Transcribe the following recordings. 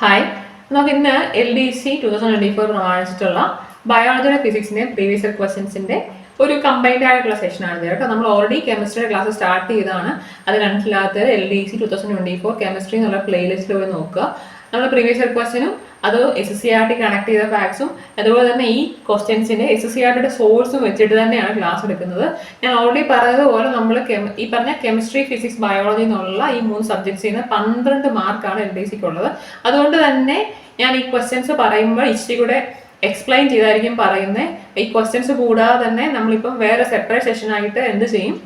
Hi നമുക്ക് ഇന്ന് L D C two thousand twenty four കാണിച്ചിട്ടുള്ള ബയോളജിയുടെ ഫിസിക്സിന്റെ പ്രീവിയസ് ഇയർ ക്വസ്റ്റ്യൻസിന്റെ ഒരു കമ്പൈൻഡ് ആയിട്ടുള്ള സെഷൻ ആണ് കേട്ടോ. നമ്മൾ ഓൾറെഡി കെമിസ്ട്രിയുടെ ക്ലാസ് സ്റ്റാർട്ട് ചെയ്തതാണ്. അത് കണ്ടിട്ടില്ലാത്തത് L D C two thousand twenty four chemistry എന്നുള്ള പ്ലേലിസ്റ്റിൽ പോയി നോക്കുക. നമ്മൾ പ്രീവിയസ് ഇയർ അത് S C R T conduct ചെയ്ത ഫാക്സും അതുപോലെ തന്നെ ഈ ക്വസ്റ്റ്യൻസിന്റെ എസ് സി ആർ ടിയുടെ സോഴ്സും വെച്ചിട്ട് തന്നെയാണ് ക്ലാസ് എടുക്കുന്നത്. ഞാൻ ഓൾറെഡി പറഞ്ഞതുപോലെ നമ്മൾ ഈ പറഞ്ഞ കെമിസ്ട്രി ഫിസിക്സ് ബയോളജി എന്നുള്ള ഈ മൂന്ന് സബ്ജക്ട്സിൽ നിന്ന് പന്ത്രണ്ട് മാർക്കാണ് എൽ ഡി സിക്ക് ഉള്ളത്. അതുകൊണ്ട് തന്നെ ഞാൻ ഈ ക്വസ്റ്റ്യൻസ് പറയുമ്പോൾ ഇച്ചിരി കൂടെ എക്സ്പ്ലെയിൻ ചെയ്തായിരിക്കും പറയുന്നത് ഈ ക്വസ്റ്റ്യൻസ് കൂടാതെ തന്നെ നമ്മളിപ്പം വേറെ സെപ്പറേറ്റ് സെഷൻ ആയിട്ട് എന്ത് ചെയ്യും?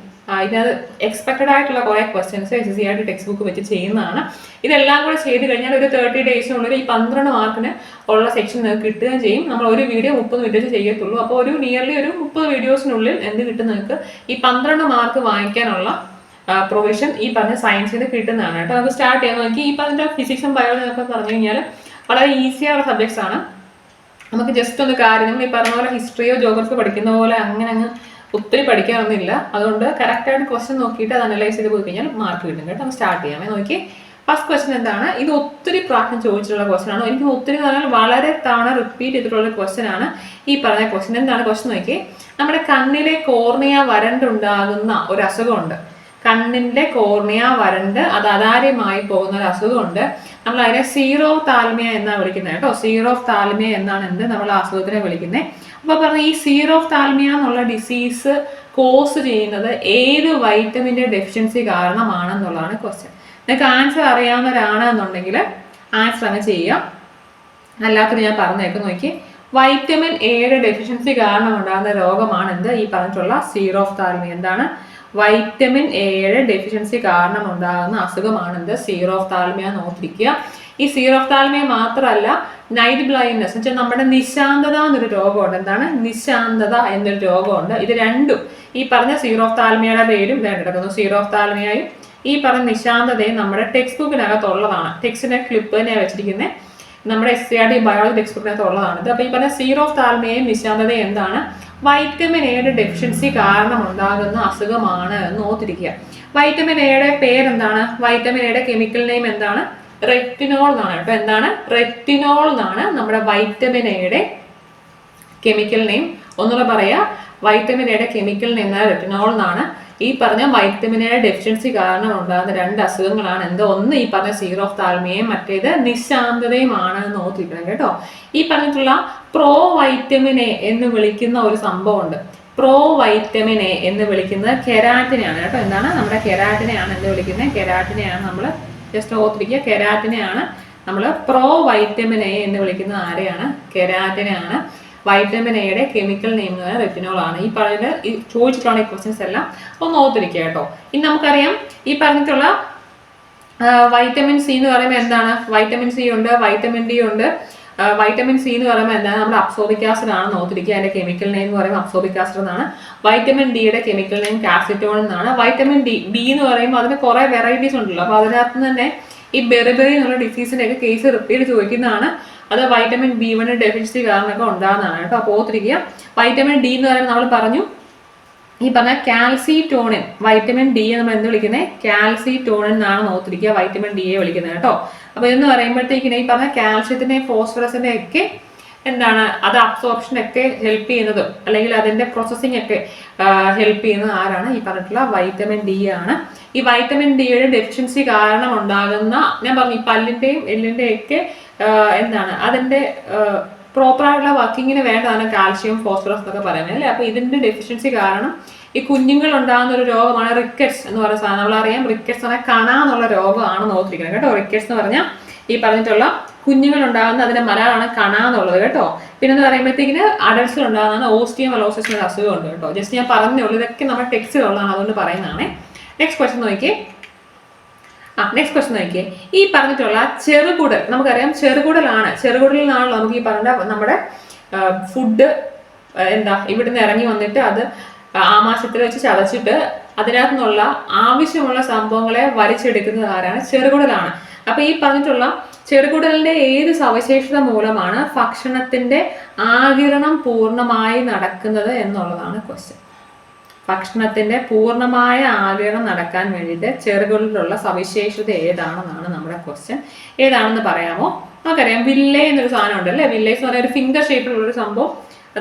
ഇതിനകത്ത് എക്സ്പെക്റ്റഡ് ആയിട്ടുള്ള കുറേ ക്വസ്റ്റ്യൻസ് എസ് സി ആയിട്ട് ടെക്സ്റ്റ് ബുക്ക് വെച്ച് ചെയ്യുന്നതാണ്. ഇതെല്ലാം കൂടെ ചെയ്ത് കഴിഞ്ഞാൽ ഒരു തേർട്ടി ഡേയ്സിനുള്ളിൽ ഈ പന്ത്രണ്ട് മാർക്കിന് ഉള്ള സെക്ഷൻ നിങ്ങൾക്ക് കിട്ടുകയും ചെയ്യും. നമ്മൾ ഒരു വീഡിയോ മുപ്പത് മിനിറ്റ് ചെയ്യത്തുള്ളൂ. അപ്പോൾ ഒരു നിയർലി ഒരു മുപ്പത് വീഡിയോസിനുള്ളിൽ എന്ത് കിട്ടും നിങ്ങൾക്ക്? ഈ പന്ത്രണ്ട് മാർക്ക് വാങ്ങിക്കാനുള്ള പ്രൊവിഷൻ ഈ പറഞ്ഞ സയൻസിൽ കിട്ടുന്നതാണ് കേട്ടോ. നമുക്ക് സ്റ്റാർട്ട് ചെയ്യാൻ നോക്കി ഈ പറഞ്ഞ ഫിസിക്സും ബയോളജി എന്നൊക്കെ പറഞ്ഞു കഴിഞ്ഞാൽ വളരെ ഈസിയായുള്ള സബ്ജക്ട്സ് ആണ്. നമുക്ക് ജസ്റ്റ് ഒന്ന് കാര്യം നമ്മൾ ഈ പറഞ്ഞ പോലെ ഹിസ്റ്ററിയോ ജോഗ്രഫി പഠിക്കുന്ന പോലെ അങ്ങനെ അങ്ങ് ഒത്തിരി പഠിക്കാനൊന്നുമില്ല. അതുകൊണ്ട് കറക്റ്റായിട്ട് ക്വസ്റ്റ്യൻ നോക്കിയിട്ട് അത് അനലൈസ് ചെയ്ത് പോയി കഴിഞ്ഞാൽ മാർക്ക് കിട്ടും കേട്ടോ. സ്റ്റാർട്ട് ചെയ്യാമേ നോക്കി ഫസ്റ്റ് ക്വസ്റ്റ്യൻ എന്താണ്? ഇത് ഒത്തിരി പ്രാവശ്യം ചോദിച്ചിട്ടുള്ള ക്വസ്റ്റ്യൻ ആണ്. എനിക്ക് ഒത്തിരി പറഞ്ഞാൽ വളരെ തവണ റിപ്പീറ്റ് ചെയ്തിട്ടുള്ള ക്വസ്റ്റ്യൻ ആണ് ഈ പറഞ്ഞ ക്വസ്റ്റ്യൻ എന്താണ് ക്വസ്റ്റ്യൻ നോക്കി നമ്മുടെ കണ്ണിലെ കോർണിയ വരണ്ടുണ്ടാകുന്ന ഒരു അസുഖമുണ്ട്. കണ്ണിന്റെ കോർണിയ വരണ്ട് അത് അതാര്യമായി പോകുന്ന ഒരു അസുഖമുണ്ട്. നമ്മൾ അതിനെ സീറോ താൽമിയ എന്നാണ് വിളിക്കുന്നത് കേട്ടോ. സീറോ താൽമിയ എന്നാണ് എന്ത്? നമ്മൾ അസുഖത്തിനെ വിളിക്കുന്നത്. അപ്പൊ പറഞ്ഞ ഈ സീറോ താൽമിയ എന്നുള്ള ഡിസീസ് കോസ് ചെയ്യുന്നത് ഏത് വൈറ്റമിന്റെ ഡെഫിഷ്യൻസി കാരണമാണെന്നുള്ളതാണ് ക്വസ്റ്റ്യൻ നിങ്ങൾക്ക് ആൻസർ അറിയാവുന്നവരാണെന്നുണ്ടെങ്കിൽ ആൻസർ അങ്ങ് ചെയ്യാം. അല്ലാത്തത് ഞാൻ പറഞ്ഞേക്ക് നോക്കി. വൈറ്റമിൻ എയുടെ ഡെഫിഷ്യൻസി കാരണം ഉണ്ടാകുന്ന രോഗമാണ് എന്ത്? ഈ പറഞ്ഞിട്ടുള്ള സീറോ താൽമിയ എന്താണ്? വൈറ്റമിൻ എയുടെ ഡെഫിഷ്യൻസി കാരണം ഉണ്ടാകുന്ന അസുഖമാണ് എന്ത്? സീറോ താൽമിയ ഓർത്തിരിക്കുക. ഈ സീറോ താൽമിയ മാത്രമല്ല നൈറ്റ് ബ്ലൈൻഡ്നെസ് എന്ന് വെച്ചാൽ നമ്മുടെ നിശാന്തത എന്നൊരു രോഗമുണ്ട്. എന്താണ്? നിശാന്തത എന്നൊരു രോഗമുണ്ട്. ഇത് രണ്ടും ഈ പറഞ്ഞ സീറോ ഓഫ് താൽമിയയുടെ പേരും ഇതാണ് കിടക്കുന്നു. സീറോ ഓഫ് താൽമിയയും ഈ പറഞ്ഞ നിശാന്തതയും നമ്മുടെ ടെക്സ്റ്റ് ബുക്കിനകത്തുള്ളതാണ് ടെക്സ്റ്റിന്റെ ക്ലിപ്പ് തന്നെ വെച്ചിരിക്കുന്നത് നമ്മുടെ S C R D biology text ബുക്കിനകത്ത് ഉള്ളതാണ് അപ്പോൾ ഈ പറഞ്ഞ സീറോ ഓഫ് താൽമയും നിശാന്തതയും എന്താണ്? വൈറ്റമിൻ എയുടെ ഡെഫിഷ്യൻസി കാരണം ഉണ്ടാകുന്ന അസുഖമാണ് എന്ന് ഓർത്തിരിക്കുക. വൈറ്റമിൻ എയുടെ പേരെന്താണ്? വൈറ്റമിൻ എയുടെ കെമിക്കൽ നെയിം എന്താണ്? റെറ്റിനോൾ എന്നാണ്. കേട്ടോ എന്താണ്? റെറ്റിനോൾ എന്നാണ് നമ്മുടെ വൈറ്റമിൻ എയുടെ കെമിക്കൽ നെയിം ഒന്നുകൂടെ പറയാ വൈറ്റമിൻ എയുടെ കെമിക്കൽ നെയിം റെറ്റിനോൾ എന്നാണ്. ഈ പറഞ്ഞ വൈറ്റമിൻ എയുടെ ഡെഫിഷ്യൻസി കാരണം ഉണ്ടാകുന്ന രണ്ട് അസുഖങ്ങളാണ്. എന്ത് ഒന്ന് ഈ പറഞ്ഞ സീറോ താൽമയും മറ്റേത് നിശാന്തതയുമാണ് എന്ന് ഓർത്തിരിക്കണം കേട്ടോ. ഈ പറഞ്ഞിട്ടുള്ള പ്രോ വൈറ്റമിൻ എ എന്ന് വിളിക്കുന്ന ഒരു സംഭവമുണ്ട്. പ്രോ വൈറ്റമിൻ എ എന്ന് വിളിക്കുന്നത് കെരാറ്റിനെയാണ് കേട്ടോ എന്താണ്? നമ്മുടെ കെരാറ്റിനെയാണ് എന്ന് വിളിക്കുന്നത്. കെരാറ്റിനെയാണ് നമ്മൾ ജസ്റ്റ് ഓർത്തിരിക്കുക. കെരാറ്റിനെയാണ് നമ്മൾ പ്രോ വൈറ്റമിൻ എ എന്ന് വിളിക്കുന്ന ആരെയാണ്? കെരാറ്റിനെയാണ്. വൈറ്റമിൻ എയുടെ കെമിക്കൽ നെയിം എന്ന് പറയുന്നത് റെറ്റിനോൾ ആണ്. ഈ പറഞ്ഞ ചോദിച്ചിട്ടുള്ള ഈ ക്വസ്റ്റ്യൻസ് എല്ലാം ഒന്ന് ഓർത്തിരിക്കുക കേട്ടോ. ഇനി നമുക്കറിയാം ഈ പറഞ്ഞിട്ടുള്ള വൈറ്റമിൻ സി എന്ന് പറയുമ്പോൾ എന്താണ്? വൈറ്റമിൻ സി ഉണ്ട് വൈറ്റമിൻ ഡി ഉണ്ട് വൈറ്റമിൻ സി എന്ന് പറയുമ്പോൾ എന്താണ്? നമ്മുടെ അബ്സോബിക് ആസിഡ് ആണ് നോക്കിയിരിക്കുക അതിന്റെ കെമിക്കൽ നെയിം എന്ന് പറയുമ്പോൾ അബ്സോബിക് ആസിഡ് എന്നാണ്. വൈറ്റമിൻ ഡിയുടെ കെമിക്കൽ നെയിം കാസിറ്റോൺ എന്നാണ്. വൈറ്റമിൻ ഡി ബി എന്ന് പറയുമ്പോൾ അതിന് കുറേ വെറൈറ്റീസ് ഉണ്ടല്ലോ. അപ്പൊ അതിനകത്ത് തന്നെ ഈ ബെറിബെറി എന്നുള്ള ഡിസീസിന്റെ ഒക്കെ കേസ് റിപ്പീറ്റ് ചോദിക്കുന്നതാണ്. അത് വൈറ്റമിൻ ബി വൺ ഡെഫിഷ്യൻസി കാരണമൊക്കെ ഉണ്ടാകുന്നതാണ്. കേട്ടോ അപ്പോൾ ഓർത്തിരിക്കുക. വൈറ്റമിൻ ഡി എന്ന് പറയുമ്പോൾ നമ്മൾ പറഞ്ഞു ഈ പറഞ്ഞ കാൽസിറ്റോണിൻ വൈറ്റമിൻ ഡി നമ്മൾ എന്ത് വിളിക്കുന്നത് കാൽസിറ്റോണിൻ എന്നാണ് നോക്കിയിരിക്കുക വൈറ്റമിൻ ഡിയെ വിളിക്കുന്നത് കേട്ടോ. അപ്പൊ ഇതെന്ന് പറയുമ്പോഴത്തേക്കിനെ ഈ പറഞ്ഞ കാൽസ്യത്തിന്റെയും ഫോസ്ഫറസിന്റെ ഒക്കെ എന്താണ് അത് അബ്സോർപ്ഷൻ ഒക്കെ ഹെൽപ്പ് ചെയ്യുന്നത്. അല്ലെങ്കിൽ അതിന്റെ പ്രോസസ്സിംഗ് ഒക്കെ ഹെൽപ്പ് ചെയ്യുന്നത് ആരാണ്? ഈ പറഞ്ഞിട്ടുള്ള വൈറ്റമിൻ ഡി ആണ്. ഈ വൈറ്റമിൻ ഡിയുടെ ഡെഫിഷ്യൻസി കാരണം ഉണ്ടാകുന്ന ഞാൻ പറഞ്ഞു ഈ പല്ലിന്റെയും എല്ലിന്റെയും ഒക്കെ എന്താണ് അതിന്റെ പ്രോപ്പർ ആയിട്ടുള്ള വർക്കിങ്ങിന് വേണ്ടതാണ് കാൽഷ്യം ഫോസ്ഫറസ് എന്നൊക്കെ പറയുന്നത് അല്ലേ? അപ്പോൾ ഇതിന്റെ ഡെഫിഷ്യൻസി കാരണം ഈ കുഞ്ഞുങ്ങൾ ഉണ്ടാകുന്ന ഒരു രോഗമാണ് റിക്കറ്റ്സ് എന്ന് പറയുന്ന സാധനം. നമ്മളറിയാം റിക്കറ്റ്സ് എന്ന് പറഞ്ഞാൽ കണാന്നുള്ള രോഗമാണ് ഓർത്തിരിക്കുന്നത് കേട്ടോ. റിക്കറ്റ്സ് എന്ന് പറഞ്ഞാൽ ഈ പറഞ്ഞിട്ടുള്ള കുഞ്ഞുങ്ങൾ ഉണ്ടാകുന്ന അതിന്റെ മലയാളമാണ് കണ എന്നുള്ളത് കേട്ടോ. പിന്നെ എന്ന് പറയുമ്പോഴത്തേക്കിന് അഡൽസിൽ ഉണ്ടാകുന്ന ഓസ്റ്റിയം അലോസിസ് എന്ന അസുഖമുണ്ട് കേട്ടോ. ജസ്റ്റ് ഞാൻ പറഞ്ഞേ ഉള്ളൂ ഇതൊക്കെ നമ്മുടെ ടെക്സ്റ്റിലുള്ളതാണ് അതുകൊണ്ട് പറയുന്നതാണ്. നെക്സ്റ്റ് ക്വസ്റ്റൻ നോക്കിയേ. ആ നെക്സ്റ്റ് ക്വസ്റ്റ്യൻ നോക്കിയേ. ഈ പറഞ്ഞിട്ടുള്ള ചെറുകുടൽ നമുക്കറിയാം ചെറുകുടലാണ്. ചെറുകുടലിൽ നിന്നാണല്ലോ നമുക്ക് ഈ പറഞ്ഞ നമ്മുടെ ഫുഡ് എന്താ ഇവിടുന്ന് ഇറങ്ങി വന്നിട്ട് അത് ആമാശയത്തിൽ വെച്ച് ചതച്ചിട്ട് അതിനകത്തു നിന്നുള്ള ആവശ്യമുള്ള സംഭവങ്ങളെ വലിച്ചെടുക്കുന്നത് ആരാണ്? ചെറുകുടലാണ്. അപ്പൊ ഈ പറഞ്ഞിട്ടുള്ള ചെറുകുടലിന്റെ ഏത് സവിശേഷത മൂലമാണ് ഭക്ഷണത്തിന്റെ ആകിരണം പൂർണമായി നടക്കുന്നത് എന്നുള്ളതാണ് ക്വസ്റ്റ്യൻ ഭക്ഷണത്തിന്റെ പൂർണമായ ആഗിരണം നടക്കാൻ വേണ്ടിയിട്ട് ചെറുകളിലുള്ള സവിശേഷത ഏതാണെന്നാണ് നമ്മുടെ ക്വസ്റ്റ്യൻ ഏതാണെന്ന് പറയാമോ? നമുക്കറിയാം വില്ലേ എന്നൊരു സാധനം ഉണ്ട് അല്ലേ വില്ലേസ് എന്ന് പറയുന്ന ഒരു ഫിംഗർ ഷേപ്പിലുള്ള ഒരു സംഭവം.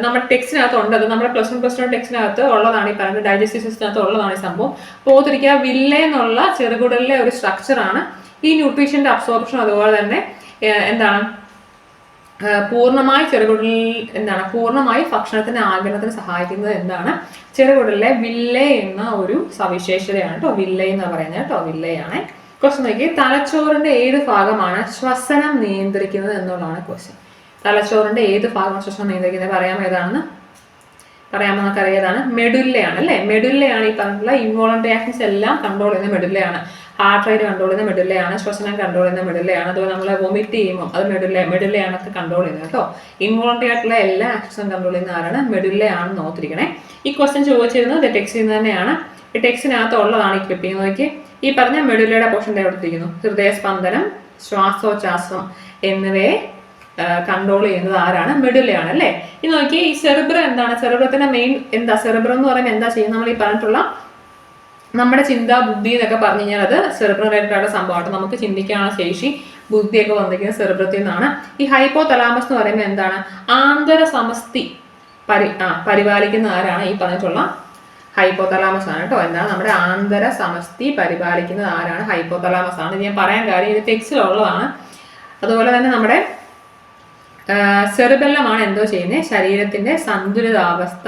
നമ്മുടെ ടെക്സ്റ്റിനകത്ത് ഉണ്ട്. അത് നമ്മുടെ പ്ലസ് വൺ പ്ലസ് ടു ടെക്സ്റ്റിനകത്ത് ഉള്ളതാണ് ഈ പറയുന്നത് ഡൈജസ്റ്റീവ് സിസ്റ്റത്തിനകത്ത് ഉള്ളതാണ് ഈ സംഭവം. അപ്പോൾ ഓർത്തിരിക്കുക വില്ലേ എന്നുള്ള ചെറുകുടലിലെ ഒരു സ്ട്രക്ചറാണ് ഈ ന്യൂട്രീഷന്റെ അബ്സോർപ്ഷൻ അതുപോലെ തന്നെ എന്താണ്? പൂർണമായി ചെറുകുടലിൽ എന്താണ് പൂർണമായി ഭക്ഷണത്തിന് ആഗ്രഹത്തിന് സഹായിക്കുന്നത് എന്താണ്? ചെറുകുടലിലെ വില്ല എന്ന ഒരു സവിശേഷതയാണ് കേട്ടോ വില്ല എന്ന് പറയുന്നത് കേട്ടോ വില്ലയാണ്. ക്വസ്റ്റ്യൻ നോക്കി തലച്ചോറിന്റെ ഏത് ഭാഗമാണ് ശ്വസനം നിയന്ത്രിക്കുന്നത് എന്നുള്ളതാണ് ക്വസ്റ്റ്യൻ തലച്ചോറിന്റെ ഏത് ഭാഗമാണ് ശ്വസനം നിയന്ത്രിക്കുന്നത്? പറയാമോ ഏതാണെന്ന്? പറയാമോ നമുക്ക് അറിയാതാണ് മെഡുല്ലയാണ് അല്ലേ? മെഡുല്ലയാണ് ഈ പറഞ്ഞിട്ടുള്ള ഇൻവോളണ്ടറി ആക്ഷൻസ് എല്ലാം കൺട്രോൾ ചെയ്യുന്ന മെഡുല്ലയാണ് ഹാർട്ട് റേറ്റ് കൺട്രോൾ ചെയ്യുന്ന മെഡുലയാണ് ശ്വസനം കൺട്രോൾ ചെയ്യുന്ന മെഡുലയാണ് അതുപോലെ നമ്മൾ വൊമിറ്റ് ചെയ്യുമ്പോൾ അത് മെഡുല്ല മെഡുല്ലയാണ് ഒക്കെ കൺട്രോൾ ചെയ്യുന്നത് കേട്ടോ. ഇൻവോളണ്ടറി ആയിട്ടുള്ള എല്ലാ ആക്ഷൻസും കൺട്രോൾ ചെയ്യുന്ന ആരാണ്? മെഡുലയാണെന്ന് ഓർത്തിരിക്കണേ. ഈ ക്വസ്റ്റ്യൻ ചോദിച്ചിരുന്നത് ടെക്സ്റ്റ് നിന്ന് തന്നെയാണ്. ഈ ടെക്സ്റ്റിനകത്ത് ഉള്ളതാണ് ഈ ക്ലിപ്പിംഗ് നോക്കി ഈ പറഞ്ഞ മെഡുലയുടെ പോർഷൻ എവിടെത്തിരിക്കുന്നു ഹൃദയസ്പന്ദനം ശ്വാസോച്ഛാസം എന്നിവയെ കൺട്രോൾ ചെയ്യുന്നത് ആരാണ്? മെഡുലയാണ് അല്ലേ? ഇത് നോക്കി ഈ സെറിബ്രം എന്താണ്? സെറിബ്രത്തിന്റെ മെയിൻ എന്താ? സെറിബ്രം എന്ന് പറയുമ്പോൾ എന്താ ചെയ്യുന്നത്? നമ്മൾ ഈ പറഞ്ഞിട്ടുള്ള നമ്മുടെ ചിന്ത ബുദ്ധി എന്നൊക്കെ പറഞ്ഞു കഴിഞ്ഞാൽ അത് സെറിബ്രം റിലേറ്റഡ് സംഭവമാണ്. നമുക്ക് ചിന്തിക്കാനുള്ള ശേഷി ബുദ്ധിയൊക്കെ വന്നിരിക്കുന്നത് സെറിബ്രത്തിൽ നിന്നാണ്. ഈ ഹൈപ്പോ തലാമസ് എന്ന് പറയുമ്പോൾ എന്താണ്? ആന്തര സമസ്തി പരി ആ പരിപാലിക്കുന്ന ആരാണ്? ഈ പറഞ്ഞിട്ടുള്ള ഹൈപ്പോ തലാമസ് ആണ് കേട്ടോ. എന്താണ്? നമ്മുടെ ആന്തര സമസ്തി പരിപാലിക്കുന്നത് ആരാണ്? ഹൈപ്പോ തലാമസ് ആണ്. ഇത് ഞാൻ പറയാൻ കാര്യം ഇത് ടെക്സ്റ്റിലുള്ളതാണ് അതുപോലെ തന്നെ നമ്മുടെ സെറിബെല്ലമാണ് എന്തോ ചെയ്യുന്നത്? ശരീരത്തിന്റെ സന്തുലിതാവസ്ഥ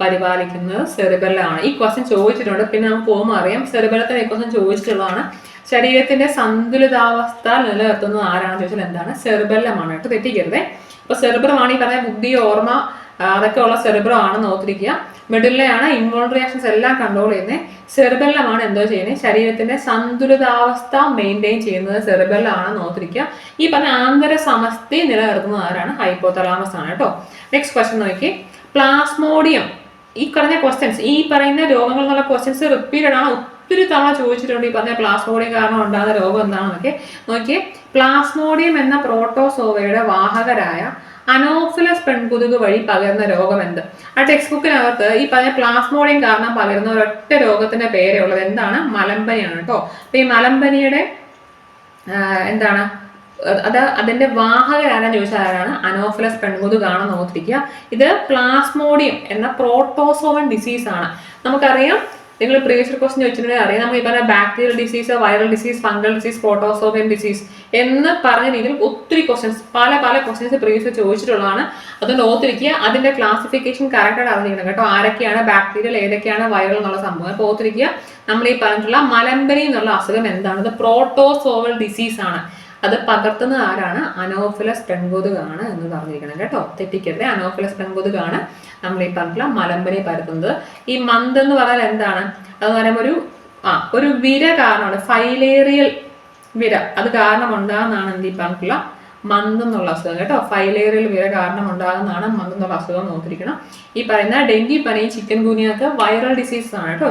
പരിപാലിക്കുന്നത് സെറിബലാണ് ഈ ക്വസ്റ്റ്യൻ ചോദിച്ചിട്ടുണ്ട്. പിന്നെ നമുക്ക് പോകുമ്പോൾ അറിയാം. സെറിബെല്ലത്തിന് ഈ ക്വസ്റ്റ്യൻ ചോദിച്ചിട്ടുള്ളതാണ്. ശരീരത്തിന്റെ സന്തുലിതാവസ്ഥ നിലനിർത്തുന്നത് ആരാണെന്ന് ചോദിച്ചാൽ എന്താണ്? സെറിബെല്ലമാണ് കേട്ടോ. തെറ്റിക്കരുതേ. അപ്പൊ സെറിബ്രമാണ് ഈ പറഞ്ഞ ബുദ്ധി ഓർമ്മ അതൊക്കെ ഉള്ള സെറിബ്രം ആണെന്ന് ഓർത്തിരിക്കുക. മെഡുല്ലയാണ് ഇൻവോൾണ്ടറി ആക്ഷൻസ് എല്ലാം കൺട്രോൾ ചെയ്യുന്നത്. സെറിബെല്ലമാണ് എന്തോ ചെയ്യുന്നത്? ശരീരത്തിന്റെ സന്തുലിതാവസ്ഥ മെയിന്റെയിൻ ചെയ്യുന്നത് സെറിബെല്ലാണെന്ന് ഓർത്തിരിക്കുക. ഈ പറഞ്ഞ ആന്തര സമസ്തി നിലനിർത്തുന്നത് ആരാണ്? ഹൈപ്പോതലാമസ് ആണ് കേട്ടോ. നെക്സ്റ്റ് ക്വസ്റ്റ്യൻ നോക്കി. പ്ലാസ്മോഡിയം ഈ പറഞ്ഞ ക്വസ്റ്റ്യൻസ് ഈ പറയുന്ന രോഗങ്ങൾ എന്നുള്ള ക്വസ്റ്റ്യൻസ് റിപ്പീറ്റഡ് ആണ് ഒത്തിരി തവണ ചോദിച്ചിട്ടുണ്ട്. ഈ പറഞ്ഞ പ്ലാസ്മോഡിയം കാരണം ഉണ്ടാകുന്ന രോഗം എന്താണെന്നൊക്കെ. നോക്കിയേ. പ്ലാസ്മോഡിയം എന്ന പ്രോട്ടോസോവയുടെ വാഹകരായ അനോഫിലസ് പെൺകുതുക് വഴി പകരുന്ന രോഗം എന്ത്? ആ ടെക്സ്റ്റ് ബുക്കിനകത്ത് ഈ പറഞ്ഞ പ്ലാസ്മോഡിയം കാരണം പകരുന്ന ഒരൊറ്റ രോഗത്തിന്റെ പേരേ ഉള്ളത്. എന്താണ്? മലമ്പനിയാണ് കേട്ടോ. അപ്പൊ ഈ മലമ്പനിയുടെ എന്താണ്? അത് അതിന്റെ വാഹകരാരാന്ന് ചോദിച്ചാൽ ആരാണ്? അനോഫിലസ് പെൺകുതുകാണെന്ന് ഓർത്തിരിക്കുക. ഇത് പ്ലാസ്മോഡിയം എന്ന പ്രോട്ടോസോവൻ ഡിസീസ് ആണ്. നമുക്കറിയാം നിങ്ങൾ പ്രീവിയസ് ക്വസ്റ്റ്യൻ ചോദിച്ചിട്ടുണ്ടെങ്കിൽ അറിയാം. നമ്മൾ ഈ പറഞ്ഞ bacterial disease viral disease fungal disease protozoan disease എന്ന് പറഞ്ഞ രീതിയിൽ ഒത്തിരി ക്വസ്റ്റ്യൻസ് പല പല ക്വസ്റ്റ്യൻസ് പ്രീവിയസ് ചോദിച്ചിട്ടുള്ളതാണ്. അതുകൊണ്ട് ഓർത്തിരിക്കുക അതിന്റെ ക്ലാസിഫിക്കേഷൻ കറക്റ്റായിട്ട് അറിഞ്ഞിരിക്കണം കേട്ടോ. ആരൊക്കെയാണ് ബാക്ടീരിയൽ ഏതൊക്കെയാണ് വൈറൽ എന്നുള്ള സംഭവം. അപ്പോൾ ഓർത്തിരിക്കുക നമ്മൾ ഈ പറഞ്ഞിട്ടുള്ള മലമ്പനി എന്നുള്ള അസുഖം എന്താണ്? ഇത് പ്രോട്ടോസോവൽ ഡിസീസ് ആണ്. അത് പകർത്തുന്നത് ആരാണ്? അനോഫിലസ് പെൺകൊതുകാണ് എന്ന് പറഞ്ഞിരിക്കണം കേട്ടോ. തെറ്റിക്കരുത്. അനോഫിലസ് പെൺകൊതുകാണ് നമ്മൾ ഈ പറഞ്ഞിട്ടുള്ള മലമ്പനി പരത്തുന്നത്. ഈ മന്ത് എന്ന് പറഞ്ഞാൽ എന്താണ്? അതെന്ന് പറയുമ്പോൾ ഒരു ആ ഒരു വിര കാരണമാണ്. ഫൈലേറിയൽ വിര. അത് കാരണം ഉണ്ടാകുന്നതാണ് എന്ത് ഈ പറഞ്ഞിട്ടുള്ള മന്ത് എന്നുള്ള അസുഖം കേട്ടോ. ഫൈലേറിയൽ വിര കാരണം ഉണ്ടാകുന്നതാണ് മന്ത് എന്നുള്ള അസുഖം നോക്കിയിരിക്കണം ഈ പറയുന്ന ഡെങ്കിപ്പനിയും ചിക്കൻ ഗുനിയൊക്കെ വൈറൽ ഡിസീസ് ആണ് കേട്ടോ.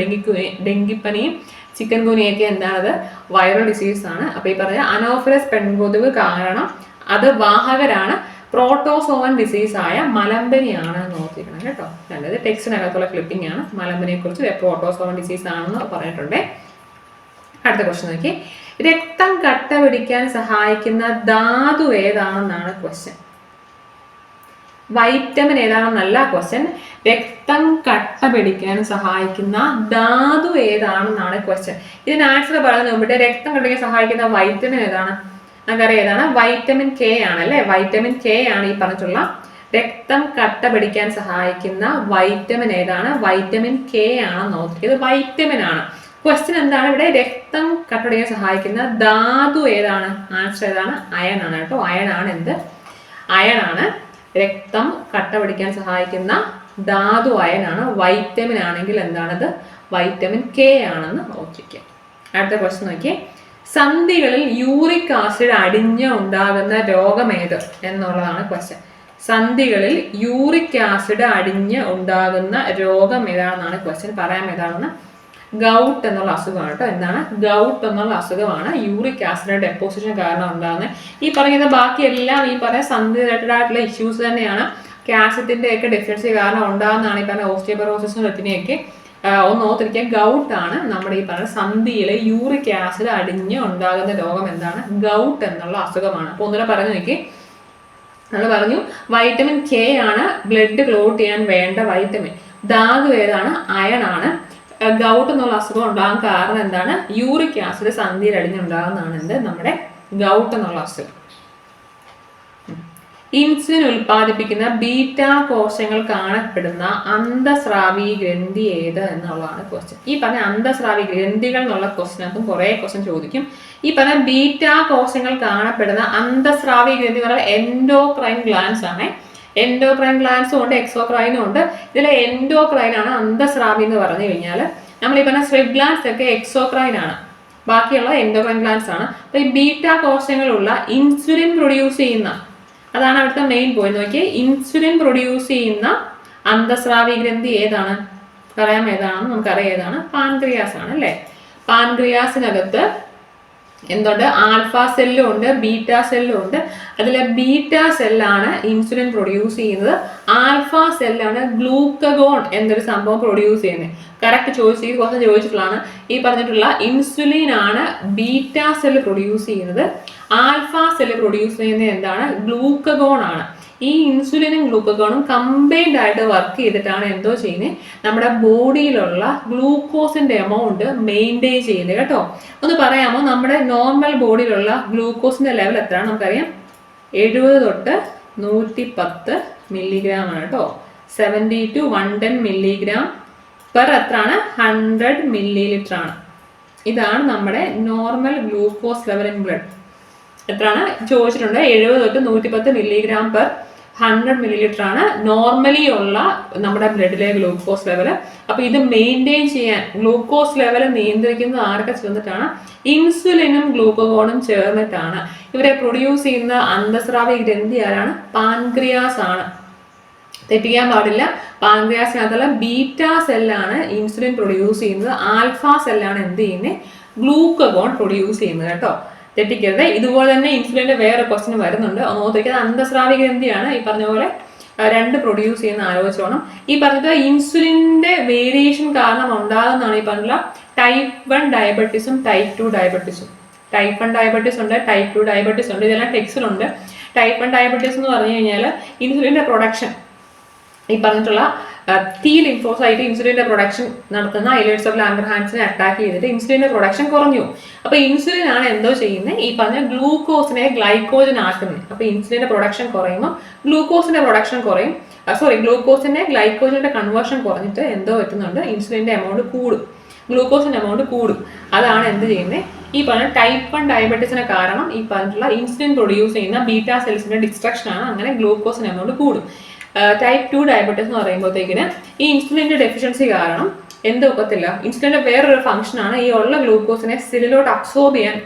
ഡെങ്കി ഡെങ്കിപ്പനിയും ചിക്കൻ ഗുനിയൊക്കെ എന്താണത് വൈറൽ ഡിസീസ് ആണ്. അപ്പോൾ ഈ പറഞ്ഞ അനോഫിലസ് പെൺകൊതുക് കാരണം അത് വാഹകരാണ്. പ്രോട്ടോസോവൻ ഡിസീസ് ആയ മലമ്പനിയാണ് എന്ന് ഓർത്തിരിക്കണം കേട്ടോ. രണ്ടത് ടെക്സ്റ്റിനകത്തുള്ള ക്ലിപ്പിംഗ് ആണ്. മലമ്പനിയെ കുറിച്ച് പ്രോട്ടോസോവൻ ഡിസീസ് ആണെന്ന് പറഞ്ഞിട്ടുണ്ട്. അടുത്ത ക്വസ്റ്റ്യൻ നോക്കി. രക്തം കട്ട പിടിക്കാൻ സഹായിക്കുന്ന ധാതു ഏതാണെന്നാണ് ക്വസ്റ്റ്യൻ വൈറ്റമിൻ ഏതാണെന്നല്ല ക്വസ്റ്റ്യൻ രക്തം കട്ട പിടിക്കാൻ സഹായിക്കുന്ന ധാതു ഏതാണെന്നാണ് ക്വസ്റ്റ്യൻ ഇതിന് ആൻസർ പറയുന്നത് മുമ്പിട്ട് രക്തം കട്ടിക്കാൻ സഹായിക്കുന്ന വൈറ്റമിൻ ഏതാണ്? നമുക്കറിയാം ഏതാണ്? വൈറ്റമിൻ കെ ആണ് അല്ലെ വൈറ്റമിൻ കെ ആണ് ഈ പറഞ്ഞിട്ടുള്ള രക്തം കട്ട പിടിക്കാൻ സഹായിക്കുന്ന വൈറ്റമിൻ ഏതാണ്? വൈറ്റമിൻ കെ ആണ് നോക്കി ഇത് വൈറ്റമിൻ ആണ്. ക്വസ്റ്റ്യൻ എന്താണ് ഇവിടെ? രക്തം കട്ടപിടിക്കാൻ സഹായിക്കുന്ന ധാതു ഏതാണ്? ആൻസർ ഏതാണ്? അയൺ ആണ് കേട്ടോ. അയൺ ആണ് എന്ത്? അയൺ ആണ് രക്തം കട്ട പിടിക്കാൻ സഹായിക്കുന്ന ധാതു അയനാണ്. വൈറ്റമിൻ ആണെങ്കിൽ എന്താണത്? വൈറ്റമിൻ കെ ആണെന്ന് ഓർത്തിരിക്കുക അടുത്ത ക്വസ്റ്റ്യൻ നോക്കിയേ. സന്ധികളിൽ യൂറിക് ആസിഡ് അടിഞ്ഞ് ഉണ്ടാകുന്ന രോഗം ഏത് എന്നുള്ളതാണ് ക്വസ്റ്റ്യൻ സന്ധികളിൽ യൂറിക് ആസിഡ് അടിഞ്ഞ് ഉണ്ടാകുന്ന രോഗം ഏതാണെന്നാണ് ക്വസ്റ്റ്യൻ പറയാൻ ഏതാണെന്ന്. ഗൗട്ട് എന്നുള്ള അസുഖമാണ് കേട്ടോ. എന്താണ്? ഗൗട്ട് എന്നുള്ള അസുഖമാണ് യൂറിക് ആസിഡ് ഡെപ്പോസിഷൻ കാരണം ഉണ്ടാകുന്നത്. ഈ പറയുന്ന ബാക്കി എല്ലാം ഈ പറയുന്ന സന്ധി റിലേറ്റഡ് ആയിട്ടുള്ള ഇഷ്യൂസ് തന്നെയാണ്. കാൽസ്യത്തിന്റെ ഒക്കെ ഡെഫിഷ്യൻസി കാരണം ഉണ്ടാകുന്നതാണ് ഈ പറഞ്ഞ ഓസ്റ്റിയോപറോസിസും റെറ്റിനെയൊക്കെ ഒന്ന് ഓർത്തിരിക്കുക ഗൗട്ടാണ് നമ്മുടെ ഈ പറഞ്ഞ സന്ധിയിലെ യൂറിക് ആസിഡ് അടിഞ്ഞ് ഉണ്ടാകുന്ന രോഗം എന്താണ്? ഗൗട്ട് എന്നുള്ള അസുഖമാണ്. അപ്പോൾ ഒന്നുകൂടെ പറഞ്ഞു നോക്കി. നമ്മൾ പറഞ്ഞു വൈറ്റമിൻ കെ ആണ് ബ്ലഡ് ക്ലോട്ട് ചെയ്യാൻ വേണ്ട വൈറ്റമിൻ ധാതു ഏതാണ്? അയൺ ആണ്. ഗൗട്ട് എന്നുള്ള അസുഖം ഉണ്ടാകാൻ കാരണം എന്താണ്? യൂറിക് ആസിഡ് സന്ധിയിൽ അടിഞ്ഞുണ്ടാകുന്നതാണ് എന്ത്? നമ്മുടെ ഗൗട്ട് എന്നുള്ള അസുഖം. ഇൻസുലിൻ ഉൽപ്പാദിപ്പിക്കുന്ന ബീറ്റ കോശങ്ങൾ കാണപ്പെടുന്ന അന്തസ്രാവി ഗ്രന്ഥി ഏത് എന്നുള്ളതാണ് ക്വസ്റ്റ്യൻ ഈ പറഞ്ഞ അന്തസ്രാവി ഗ്രന്ഥികൾ എന്നുള്ള ക്വസ്റ്റിനകത്തും കുറെ ക്വസ്റ്റ്യൻ ചോദിക്കും. ഈ പറഞ്ഞ ബീറ്റ കോശങ്ങൾ കാണപ്പെടുന്ന അന്തസ്രാവി ഗ്രന്ഥി എന്ന് പറഞ്ഞാൽ എൻഡോക്രൈൻ ഗ്ലാൻസ് ആണ്. എൻഡോക്രൈൻ ഗ്ലാൻസും ഉണ്ട് എക്സോക്രൈനും ഉണ്ട്. ഇതിൽ എൻഡോക്രൈൻ ആണ് അന്തസ്രാവി എന്ന് പറഞ്ഞു കഴിഞ്ഞാൽ നമ്മൾ ഈ പറഞ്ഞ സ്ട്രെഡ് ഗ്ലാൻസ് ഒക്കെ എക്സോക്രൈൻ ആണ്. ബാക്കിയുള്ള എൻഡോക്രൈൻ ഗ്ലാൻസ് ആണ്. അപ്പൊ ഈ ബീറ്റ കോശങ്ങളുള്ള ഇൻസുലിൻ പ്രൊഡ്യൂസ് ചെയ്യുന്ന അതാണ് അവിടുത്തെ മെയിൻ പോയിന്റ് നോക്കിയാൽ ഇൻസുലിൻ പ്രൊഡ്യൂസ് ചെയ്യുന്ന അന്തസ്രാവി ഗ്രന്ഥി ഏതാണ്? പറയാം ഏതാണെന്ന് നമുക്കറിയാം ഏതാണ്? പാൻക്രിയാസ് ആണ് അല്ലേ? പാൻക്രിയാസിനകത്ത് എന്തുണ്ട്? ആൽഫ സെല്ലും ഉണ്ട് ബീറ്റാ സെല്ലും ഉണ്ട്. അതിലെ ബീറ്റാ സെല്ലാണ് ഇൻസുലിൻ പ്രൊഡ്യൂസ് ചെയ്യുന്നത്. ആൽഫ സെല്ലാണ് ഗ്ലൂക്കഗോൺ എന്നൊരു സംഭവം പ്രൊഡ്യൂസ് ചെയ്യുന്നത്. കറക്റ്റ് ചോദിച്ചു ഈ ക്വസ്റ്റൻ ചോദിച്ചിട്ടുള്ളതാണ്. ഈ പറഞ്ഞിട്ടുള്ള ഇൻസുലിൻ ആണ് ബീറ്റാ സെൽ പ്രൊഡ്യൂസ് ചെയ്യുന്നത്. ആൽഫ സെൽ പ്രൊഡ്യൂസ് ചെയ്യുന്ന എന്താണ്? ഗ്ലൂക്കഗോൺ ആണ്. ഈ ഇൻസുലിനും ഗ്ലൂക്കഗോണും കമ്പൈൻഡ് ആയിട്ട് വർക്ക് ചെയ്തിട്ടാണ് എന്തോ ചെയ്യുന്നത് നമ്മുടെ ബോഡിയിലുള്ള ഗ്ലൂക്കോസിന്റെ എമൗണ്ട് മെയിന്റെയിൻ ചെയ്യുന്നത് കേട്ടോ. ഒന്ന് പറയാമോ? നമ്മുടെ നോർമൽ ബോഡിയിലുള്ള ഗ്ലൂക്കോസിന്റെ ലെവൽ എത്രയാണ് നമുക്കറിയാം? എഴുപത് തൊട്ട് നൂറ്റി പത്ത് മില്ലിഗ്രാം ആണ് കേട്ടോ. Seventy to one ten milligram per എത്രയാണ്? ഹൺഡ്രഡ് മില്ലി ലിറ്റർ ആണ്. ഇതാണ് നമ്മുടെ normal glucose level in blood എത്രയാണ്? ചോദിച്ചിട്ടുണ്ട്. എഴുപത് തൊട്ട് നൂറ്റി പത്ത് milligram per hundred milli litre ആണ് നോർമലി ഉള്ള നമ്മുടെ ബ്ലഡിലെ ഗ്ലൂക്കോസ് ലെവൽ അപ്പോൾ ഇത് മെയിന്റെയിൻ ചെയ്യാൻ ഗ്ലൂക്കോസ് ലെവൽ നിയന്ത്രിക്കുന്നത് ആരൊക്കെ ചേർന്നിട്ടാണ്? ഇൻസുലിനും ഗ്ലൂക്കോഗോണും ചേർന്നിട്ടാണ്. ഇവരെ പ്രൊഡ്യൂസ് ചെയ്യുന്ന അന്തസ്രാവി ഗ്രന്ഥി ആരാണ്? പാൻക്രിയാസ് ആണ്. തെറ്റിക്കാൻ പാടില്ല. പാൻക്രിയാസിനകത്തുള്ള ബീറ്റ സെല്ലാണ് ഇൻസുലിൻ പ്രൊഡ്യൂസ് ചെയ്യുന്നത്. ആൽഫ സെല്ലാണ് എന്ത് ചെയ്യുന്നത് ഗ്ലൂക്കഗോൺ പ്രൊഡ്യൂസ് ചെയ്യുന്നത് കേട്ടോ. തെറ്റിക്കരുത്. ഇതുപോലെ തന്നെ ഇൻസുലിന്റെ വേറെ ക്വസ്റ്റ്യൻ വരുന്നുണ്ട്. ഓർത്തിരിക്കുന്നത് അന്തസ്രാവിക ഗ്രന്ഥിയാണ്. ഈ പറഞ്ഞ പോലെ രണ്ട് പ്രൊഡ്യൂസ് ചെയ്യുന്ന ആലോചിച്ചോണം. ഈ പറഞ്ഞത് ഇൻസുലിന്റെ വേരിയേഷൻ കാരണം ഉണ്ടാകുന്നതാണ് ഈ പറഞ്ഞ ടൈപ്പ് വൺ ഡയബറ്റീസും ടൈപ്പ് ടു ഡയബറ്റീസും ടൈപ്പ് വൺ ഡയബറ്റീസ് ഉണ്ട് ടൈപ്പ് ടു ഡയബറ്റീസ് ഉണ്ട്. ഇതെല്ലാം ടെക്സ്റ്റിലുണ്ട്. ടൈപ്പ് വൺ ഡയബറ്റീസ് എന്ന് പറഞ്ഞു കഴിഞ്ഞാൽ ഇൻസുലിന്റെ പ്രൊഡക്ഷൻ ഈ പറഞ്ഞിട്ടുള്ള ടി ലിംഫോസൈറ്റ് ഇൻസുലിന്റെ പ്രൊഡക്ഷൻ നടത്തുന്ന ഐലേറ്റ്സ് ഓഫ് ലാംഗർഹാൻസിനെ അറ്റാക്ക് ചെയ്തിട്ട് ഇൻസുലിന്റെ പ്രൊഡക്ഷൻ കുറഞ്ഞു. അപ്പോൾ ഇൻസുലിൻ ആണ് എന്തോ ചെയ്യുന്നത്? ഈ പറഞ്ഞ ഗ്ലൂക്കോസിനെ ഗ്ലൈക്കോജൻ ആക്കുന്നത്. അപ്പോൾ ഇൻസുലിന്റെ പ്രൊഡക്ഷൻ കുറയുമ്പോൾ ഗ്ലൂക്കോസിന്റെ പ്രൊഡക്ഷൻ കുറയും. സോറി ഗ്ലൂക്കോസിന്റെ ഗ്ലൈക്കോജിന്റെ കൺവേർഷൻ കുറഞ്ഞിട്ട് എന്തോ പറ്റുന്നുണ്ട്? ഇൻസുലിന്റെ എമൗണ്ട് കൂടും. ഗ്ലൂക്കോസിന്റെ എമൗണ്ട് കൂടും. അതാണ് എന്ത് ചെയ്യുന്നത്? ഈ പറഞ്ഞ ടൈപ്പ് വൺ ഡയബറ്റീസിന് കാരണം ഈ പറഞ്ഞിട്ടുള്ള ഇൻസുലിൻ പ്രൊഡ്യൂസ് ചെയ്യുന്ന ബീറ്റാ സെൽസിന്റെ ഡിസ്ട്രക്ഷൻ ആണ്. അങ്ങനെ ഗ്ലൂക്കോസിന്റെ എമൗണ്ട് കൂടും. ടൈപ്പ് ടു ഡയബറ്റീസ് എന്ന് പറയുമ്പോഴത്തേക്കിന് ഈ ഇൻസുലിന്റെ ഡെഫിഷ്യൻസി കാരണം എന്ത് ഒക്കത്തില്ല. ഇൻസുലിന്റെ വേറൊരു ഫംഗ്ഷൻ ആണ് ഈ ഉള്ള ഗ്ലൂക്കോസിനെ സെല്ലിലോട്ട് അബ്സോർബ് ചെയ്യാൻ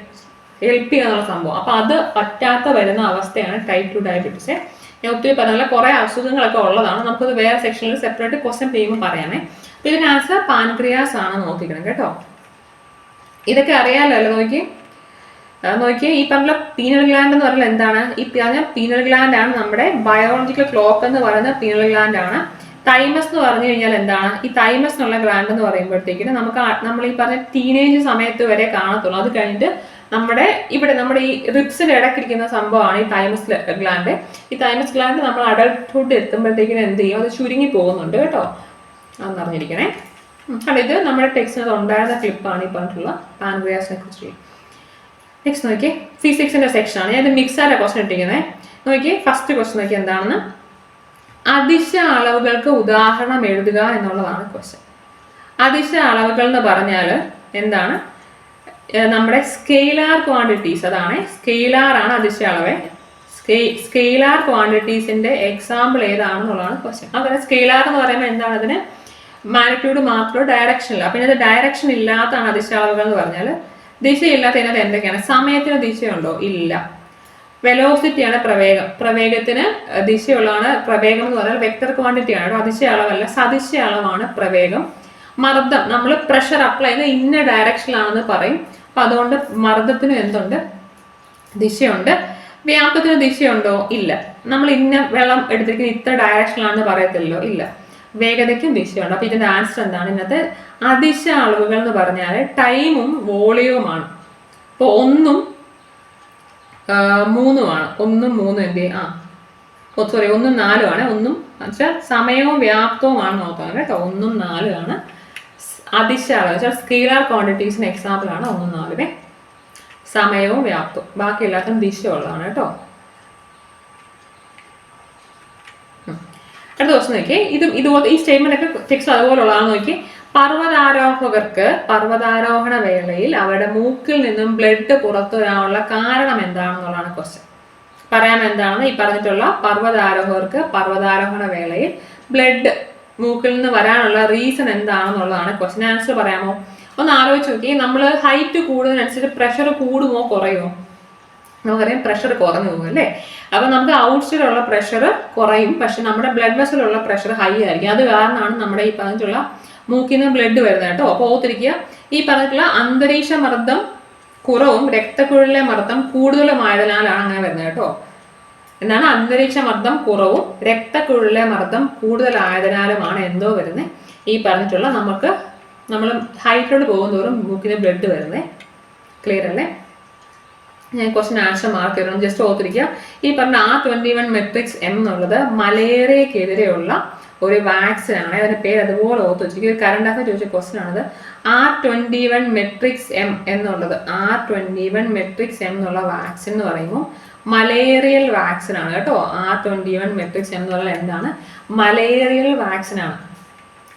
ഹെൽപ്പ് ചെയ്യുക എന്നുള്ള സംഭവം. അപ്പോൾ അത് പറ്റാത്ത വരുന്ന അവസ്ഥയാണ് ടൈപ്പ് ടു ഡയബറ്റീസ് ഞാൻ ഒത്തിരി പറഞ്ഞ കുറെ അസുഖങ്ങളൊക്കെ ഉള്ളതാണ്. നമുക്കത് വേറെ സെക്ഷനിൽ സെപ്പറേറ്റ് ക്വസ്റ്റ്യൻ ചെയ്യുമ്പോൾ പറയാമേ. അപ്പോൾ ഇതിന് ആൻസർ പാൻക്രിയാസ് ആണ് നോക്കിക്കണം കേട്ടോ. ഇതൊക്കെ അറിയാലോ നോക്കി? ആ, നോക്കിയേ ഈ പറഞ്ഞ പീനൽ ഗ്ലാൻഡ് എന്ന് പറഞ്ഞാൽ എന്താണ്? ഈ പറഞ്ഞ പീനൽ ഗ്ലാൻഡ് ആണ് നമ്മുടെ ബയോളജിക്കൽ ക്ലോക്ക് എന്ന് പറയുന്ന പീനൽ ഗ്ലാൻഡ് ആണ്. തൈമസ് എന്ന് പറഞ്ഞു കഴിഞ്ഞാൽ എന്താണ്? ഈ തൈമസ് എന്നുള്ള ഗ്ലാൻഡ് എന്ന് പറയുമ്പോഴത്തേക്കിന് നമുക്ക് നമ്മൾ ഈ പറഞ്ഞ ടീനേജ് സമയത്ത് വരെ കാണത്തുള്ളൂ. അത് കഴിഞ്ഞിട്ട് നമ്മുടെ ഇവിടെ നമ്മുടെ ഈ റിപ്സിൽ ഇടക്കിരിക്കുന്ന സംഭവമാണ് ഈ തൈമസ് ഗ്ലാൻഡ് ഈ തൈമസ് ഗ്ലാൻഡ് നമ്മൾ അഡൾട്ട്ഹുഡ് എത്തുമ്പോഴത്തേക്കിനും എന്ത് ചെയ്യും? അത് ചുരുങ്ങി പോകുന്നുണ്ട് കേട്ടോ. അതെന്ന് അറിഞ്ഞിരിക്കണേ കണ്ടിത് നമ്മുടെ ടെക്സ്റ്റിനകത്ത് ഉണ്ടായിരുന്ന ക്ലിപ്പാണ് ഈ പറഞ്ഞിട്ടുള്ള പാൻഗ്രിയാസിനെ കുറിച്ച്. നെക്സ്റ്റ് നോക്കി ഫിസിക്സിന്റെ സെക്ഷൻ ആണ്. ഞാൻ ഇത് മിക്സാര ക്വസ്റ്റൻ ഇട്ടിരിക്കുന്നത് നോക്കി ഫസ്റ്റ് ക്വസ്റ്റൻ നോക്കി എന്താണെന്ന്? അതിശ അളവുകൾക്ക് ഉദാഹരണം എഴുതുക എന്നുള്ളതാണ് ക്വസ്റ്റൻ അതിശ അളവുകൾ എന്ന് പറഞ്ഞാൽ എന്താണ്? നമ്മുടെ സ്കെയിലാർ ക്വാണ്ടിറ്റീസ് അതാണ് സ്കെയിലാർ ആണ് അതിശ അളവ്. സ്കെയിലാർ ക്വാണ്ടിറ്റീസിന്റെ എക്സാമ്പിൾ ഏതാണെന്നുള്ളതാണ് ക്വസ്റ്റ്യൻ അതുപോലെ സ്കെയിലാർ എന്ന് പറയുമ്പോൾ എന്താണ് അതിന്? മാഗ്നിറ്റ്യൂഡ് മാത്രമേ ഡയറക്ഷൻ ഇല്ല പിന്നെ അത് ഡയറക്ഷൻ ഇല്ലാത്തതാണ് അതിശ അളവുകൾ എന്ന് പറഞ്ഞാൽ ദിശയില്ലാത്തതിനകത്ത് എന്തൊക്കെയാണ്? സമയത്തിന് ദിശയുണ്ടോ? ഇല്ല. വെലോസിറ്റിയാണ് പ്രവേഗം. പ്രവേഗത്തിന് ദിശയുള്ളതാണ് പ്രവേഗം എന്ന് പറഞ്ഞാൽ വെക്ടർ ക്വാണ്ടിറ്റി ആണ്. അതിശയ അളവല്ല സദിശ അളവാണ് പ്രവേഗം. മർദ്ദം നമ്മൾ പ്രഷർ അപ്ലൈ ചെയ്ത് ഇന്ന ഡയറക്ഷനിലാണെന്ന് പറയും. അപ്പൊ അതുകൊണ്ട് മർദ്ദത്തിന് എന്തുണ്ട്? ദിശയുണ്ട്. വ്യാപത്തിന് ദിശയുണ്ടോ? ഇല്ല. നമ്മൾ ഇന്ന വെള്ളം എടുത്തിരിക്കുന്ന ഇത്ര ഡയറക്ഷനിലാണെന്ന് പറയത്തില്ലല്ലോ. ഇല്ല. വേഗതയ്ക്കും ദിശയുണ്ട് അപ്പോൾ ഇതിന്റെ ആൻസർ എന്താണ്? ഇന്നത്തെ അതിശ അളവുകൾ എന്ന് പറഞ്ഞാൽ ടൈമും വോളിയവുമാണ് അപ്പോൾ ഒന്നും മൂന്നുമാണ് ഒന്നും മൂന്നും എന്ത്? ആ സോറി ഒന്നും നാലുമാണ് ഒന്നും വെച്ചാൽ സമയവും വ്യാപ്തവുമാണ് നോക്കുന്നത് കേട്ടോ. ഒന്നും നാലുമാണ് അതിശ അളവ്. വെച്ചാൽ സ്കീലാർ ക്വാണ്ടിറ്റീസിന് എക്സാമ്പിൾ ആണ്. ഒന്നും നാലുമേ സമയവും വ്യാപ്തവും. ബാക്കി എല്ലാത്തിനും ദിശയുള്ളതാണ് കേട്ടോ. അടുത്ത ദിവസം നോക്കി ഇത് ഇതുപോലെ ഈ സ്റ്റേറ്റ്മെന്റ് ഒക്കെ ടെക്സ്റ്റ് അതുപോലുള്ളതാണെന്ന് നോക്കി. പർവതാരോഹകർക്ക് പർവതാരോഹണ വേളയിൽ അവരുടെ മൂക്കിൽ നിന്നും ബ്ലഡ് പുറത്തു വരാനുള്ള കാരണം എന്താണെന്നുള്ളതാണ് ക്വസ്റ്റ്യൻ പറയാൻ എന്താണെന്ന് ഈ പറഞ്ഞിട്ടുള്ള പർവതാരോഹകർക്ക് പർവതാരോഹണ വേളയിൽ ബ്ലഡ് മൂക്കിൽ നിന്ന് വരാനുള്ള റീസൺ എന്താണെന്നുള്ളതാണ് ക്വസ്റ്റ്യൻ ആൻസർ പറയാമോ? ഒന്ന് ആലോചിച്ച് നോക്കി നമ്മൾ ഹൈറ്റ് കൂടുന്നതിനനുസരിച്ച് പ്രഷർ കൂടുമോ കുറയുമോ? നമുക്കറിയാം പ്രഷർ കുറഞ്ഞു പോകും അല്ലേ? അപ്പം നമുക്ക് ഔട്ട്സൈഡിലുള്ള പ്രഷർ കുറയും. പക്ഷെ നമ്മുടെ ബ്ലഡ് വെസലുള്ള പ്രഷർ ഹൈ ആയിരിക്കും. അത് കാരണമാണ് നമ്മുടെ ഈ പറഞ്ഞിട്ടുള്ള മൂക്കിൽ നിന്ന് ബ്ലഡ് വരുന്നത് കേട്ടോ. അപ്പോൾ ഓർത്തിരിക്കുക ഈ പറഞ്ഞിട്ടുള്ള അന്തരീക്ഷ മർദ്ദം കുറവും രക്തക്കുഴലിലെ മർദ്ദം കൂടുതലുമായതിനാലാണ് അങ്ങനെ വരുന്നത് കേട്ടോ. എന്നാണ് അന്തരീക്ഷ മർദ്ദം കുറവും രക്തക്കുഴലിലെ മർദ്ദം കൂടുതലായതിനാലുമാണ് എന്തോ വരുന്നത്. ഈ പറഞ്ഞിട്ടുള്ള നമുക്ക് നമ്മൾ ഹൈറ്റിലോട്ട് പോകുന്നതോറും മൂക്കിന് ബ്ലഡ് വരുന്നത്. ക്ലിയർ അല്ലേ? ഞാൻ ക്വസ്റ്റ്യൻ ആൻസർ മാർക്ക് ചെയ്യണം ജസ്റ്റ് ഓർത്തിരിക്കുക. ഈ പറഞ്ഞ ആ ട്വന്റി വൺ മെട്രിക്സ് എന്നുള്ളത് മലേറിയക്കെതിരെയുള്ള ഒരു വാക്സിൻ ആണ്. അതിന്റെ പേര് അതുപോലെ ഓർത്ത് വെച്ചിരിക്കും ഒരു കറണ്ട് അഫയർ ചോദിച്ച ക്വസ്റ്റ്യൻ ആണത്. ആ ട്വന്റി വൺ മെട്രിക്സ് എം എന്നുള്ളത് ആ ട്വന്റി വൺ മെട്രിക്സ് എം എന്നുള്ള വാക്സിൻ എന്ന് പറയുമ്പോൾ മലേറിയൽ വാക്സിൻ ആണ് കേട്ടോ. ആ ട്വന്റി വൺ മെട്രിക്സ് എം എന്നുള്ള എന്താണ്? മലേറിയൽ വാക്സിൻ ആണ്.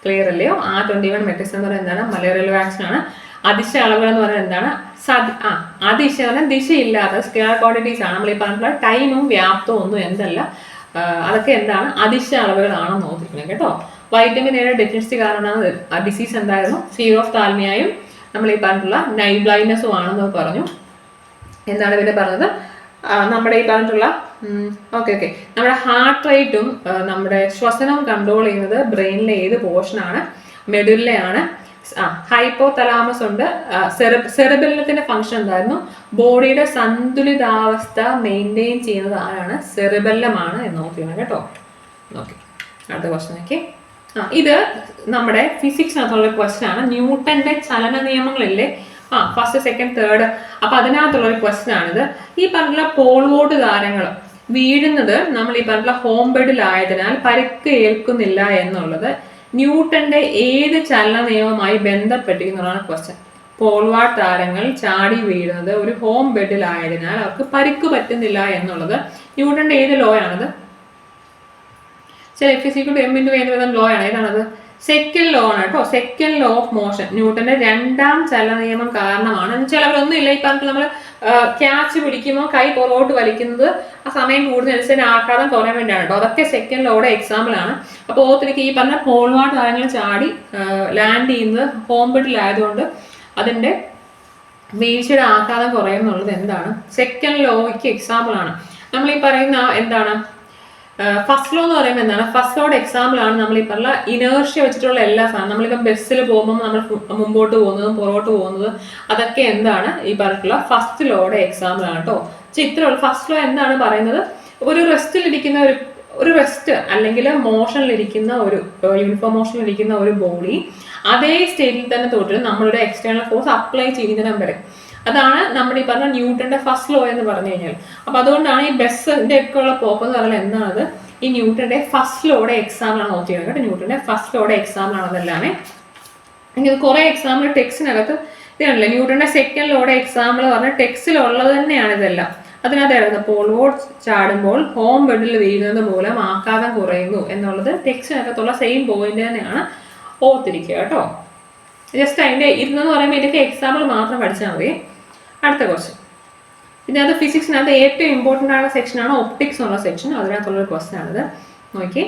ക്ലിയർ അല്ലയോ? ആ ട്വന്റി വൺ മെട്രിക്സ് എന്ന് പറയുന്നത് എന്താണ്? മലേറിയൽ വാക്സിൻ ആണ്. അതിശ അളവുകൾ എന്ന് പറയുന്നത് എന്താണ്? സതി ആ അതിശ പറഞ്ഞാൽ ദിശയില്ലാത്ത സ്കെയർ ക്വാണ്ടിറ്റീസ് ആണ്. നമ്മൾ ഈ പറഞ്ഞിട്ടുള്ള ടൈമും വ്യാപ്തവും ഒന്നും എന്തല്ല. അതൊക്കെ എന്താണ്? അതിശ അളവുകളാണെന്ന് നോക്കിയിരിക്കുന്നത് കേട്ടോ. വൈറ്റമിൻ എയുടെ ഡെഫിഷ്യൻസി കാരണമാണ് ഡിസീസ് എന്തായിരുന്നു? ഫീർ ഓഫ് താൽമിയായും നമ്മൾ ഈ പറഞ്ഞിട്ടുള്ള നൈറ്റ് ബ്ലൈൻഡ്നെസ്സും ആണെന്ന് പറഞ്ഞു. എന്താണ് പിന്നെ പറഞ്ഞത്? നമ്മുടെ ഈ പറഞ്ഞിട്ടുള്ള ഓക്കെ ഓക്കെ നമ്മുടെ ഹാർട്ട് റേറ്റും നമ്മുടെ ശ്വസനവും കൺട്രോൾ ചെയ്യുന്നത് ബ്രെയിനിലെ ഏത് പോർഷനാണ് മെഡുലിലെയാണ് ആ ഹൈപ്പോ തലാമസ് ഉണ്ട് സെറിബെല്ലത്തിന്റെ ഫംഗ്ഷൻ എന്തായിരുന്നു? ബോഡിയുടെ സന്തുലിതാവസ്ഥ മെയിന്റെയിൻ ചെയ്യുന്നത് ആരാണ്? സെറിബെല്ലമാണ് എന്ന് നോക്കിയാണ് കേട്ടോ. ഓക്കെ അടുത്ത ക്വസ്റ്റൻ നോക്കി. ആ ഇത് നമ്മുടെ ഫിസിക്സ് ഫിസിക്സിനകത്തുള്ള ക്വസ്റ്റൻ ആണ്. ന്യൂട്ടന്റെ ചലന നിയമങ്ങളില്ലേ? ആ ഫസ്റ്റ് സെക്കൻഡ് തേർഡ് അപ്പൊ അതിനകത്തുള്ള ഒരു ക്വസ്റ്റൻ ആണിത്. ഈ പറഞ്ഞ പോൾവോട്ട് താരങ്ങൾ വീഴുന്നത് നമ്മൾ ഈ പറഞ്ഞ ഹോം ബെഡിലായതിനാൽ പരിക്ക് ഏൽക്കുന്നില്ല എന്നുള്ളത് ന്യൂട്ടന്റെ ഏത് ചലന നിയമവുമായി ബന്ധപ്പെട്ടിരിക്കുന്നതാണ് ക്വസ്റ്റ്യൻ പോൾവാർ താരങ്ങൾ ചാടി വീഴുന്നത് ഒരു ഹോം ബെഡിലായതിനാൽ അവർക്ക് പരിക്ക് പറ്റുന്നില്ല എന്നുള്ളത് ന്യൂട്ടന്റെ ഏത് ലോ ആണത്? ചില എഫ് എം ഇന്റു വേണ്ടി ലോ ആണ്. ഏതാണത്? സെക്കൻഡ് ലോ ആണ് കേട്ടോ. സെക്കൻഡ് ലോ ഓഫ് മോഷൻ ന്യൂട്ടന്റെ രണ്ടാം ചലന നിയമം കാരണമാണ് ചിലവരൊന്നും ഇല്ല പറഞ്ഞിട്ട് നമ്മൾ ക്യാച്ച് പിടിക്കുമ്പോൾ കൈ പുറകോട്ട് വലിക്കുന്നത് ആ സമയം കൂടുന്നതിനനുസരിച്ച് ആഘാതം കുറയാൻ വേണ്ടിയാണ് കേട്ടോ. അതൊക്കെ സെക്കൻഡ് ലോയുടെ എക്സാമ്പിൾ ആണ്. അപ്പോൾ ഓർത്തിരിക്കുക ഈ പറഞ്ഞ പോൾവാട്ട് താരങ്ങൾ ചാടി ലാൻഡ് ചെയ്യുന്നത് ഹോം ബിഡിലായതുകൊണ്ട് അതിന്റെ വീഴ്ചയുടെ ആഘാതം കുറയുന്നുള്ളത് എന്താണ്? സെക്കൻഡ് ലോയ്ക്ക് എക്സാമ്പിൾ ആണ്. നമ്മൾ ഈ പറയുന്ന എന്താണ്? ഫസ്റ്റ് ലോ എന്ന് പറയുമ്പോൾ എന്താണ്? ഫസ്റ്റ് ലോഡ് എക്സാമ്പിൾ ആണ് നമ്മൾ ഈ പറഞ്ഞ ഇനേർഷ്യ വെച്ചിട്ടുള്ള എല്ലാ സാധനം. നമ്മളിപ്പം ബസ്സിൽ പോകുമ്പോൾ നമ്മൾ മുമ്പോട്ട് പോകുന്നതും പുറകോട്ട് പോകുന്നതും അതൊക്കെ എന്താണ്? ഈ പറഞ്ഞിട്ടുള്ള ഫസ്റ്റ് ലോയുടെ എക്സാമ്പിൾ ആണ് കേട്ടോ ഇത്രയുള്ള ഫസ്റ്റ് ലോ എന്താണ് പറയുന്നത്? ഒരു റെസ്റ്റിലിരിക്കുന്ന ഒരു ഒരു റെസ്റ്റ് അല്ലെങ്കിൽ മോഷനിലിരിക്കുന്ന ഒരു യൂണിഫോം മോഷനിലിരിക്കുന്ന ഒരു ബോഡി അതേ സ്റ്റേറ്റിൽ തന്നെ തൊട്ട് നമ്മളുടെ എക്സ്റ്റേണൽ ഫോഴ്സ് അപ്ലൈ ചെയ്യുന്നിടം വരെ അതാണ് നമ്മുടെ ഈ പറഞ്ഞ ന്യൂട്ടന്റെ ഫസ്റ്റ് ലോ എന്ന് പറഞ്ഞു കഴിഞ്ഞാൽ. അപ്പൊ അതുകൊണ്ടാണ് ഈ ബസ്സിന്റെ ഒക്കെ ഉള്ള പോപ്പ് എന്ന് പറഞ്ഞാൽ എന്താണത്? ഈ ന്യൂട്ടന്റെ ഫസ്റ്റ് ലോയുടെ എക്സാമ്പിൾ ആണ് നോക്കിയത് കേട്ടോ. ന്യൂട്ടന്റെ ഫസ്റ്റ് ലോയുടെ ആണ് അതെല്ലാമേ. എനിക്ക് കുറെ എക്സാമ്പിൾ ടെക്സ്റ്റിനകത്ത് ഇതാണല്ലോ ന്യൂട്ടന്റെ സെക്കൻഡ് ലോയുടെ എക്സാമ്പിൾ പറഞ്ഞാൽ ടെക്സ്റ്റിൽ ഉള്ളത് തന്നെയാണ് ഇതെല്ലാം. അതിനകത്തായിരുന്നു പോൾവോട്ട് ചാടുമ്പോൾ ഹോം ബെഡിൽ വീഴുന്നത് മൂലം ആഘാതം കുറയുന്നു എന്നുള്ളത് ടെക്സ്റ്റിനകത്തുള്ള സെയിം പോയിന്റ് തന്നെയാണ് ഓർത്തിരിക്കുക കേട്ടോ. ജസ്റ്റ് അതിന്റെ ഇരുന്നെന്ന് പറയുമ്പോൾ ഇതൊക്കെ എക്സാമ്പിൾ മാത്രം പഠിച്ചാൽ മതി. അടുത്ത ക്വസ്റ്റ്യൻ ഇതിനകത്ത് ഫിസിക്സിനകത്ത് ഏറ്റവും ഇമ്പോർട്ടന്റ് ആയ സെക്ഷനാണ് ഒപ്റ്റിക്സ് എന്നുള്ള സെക്ഷൻ അതിനകത്തുള്ളൊരു ക്വസ്റ്റ്യൻ ആണിത്. നോക്കി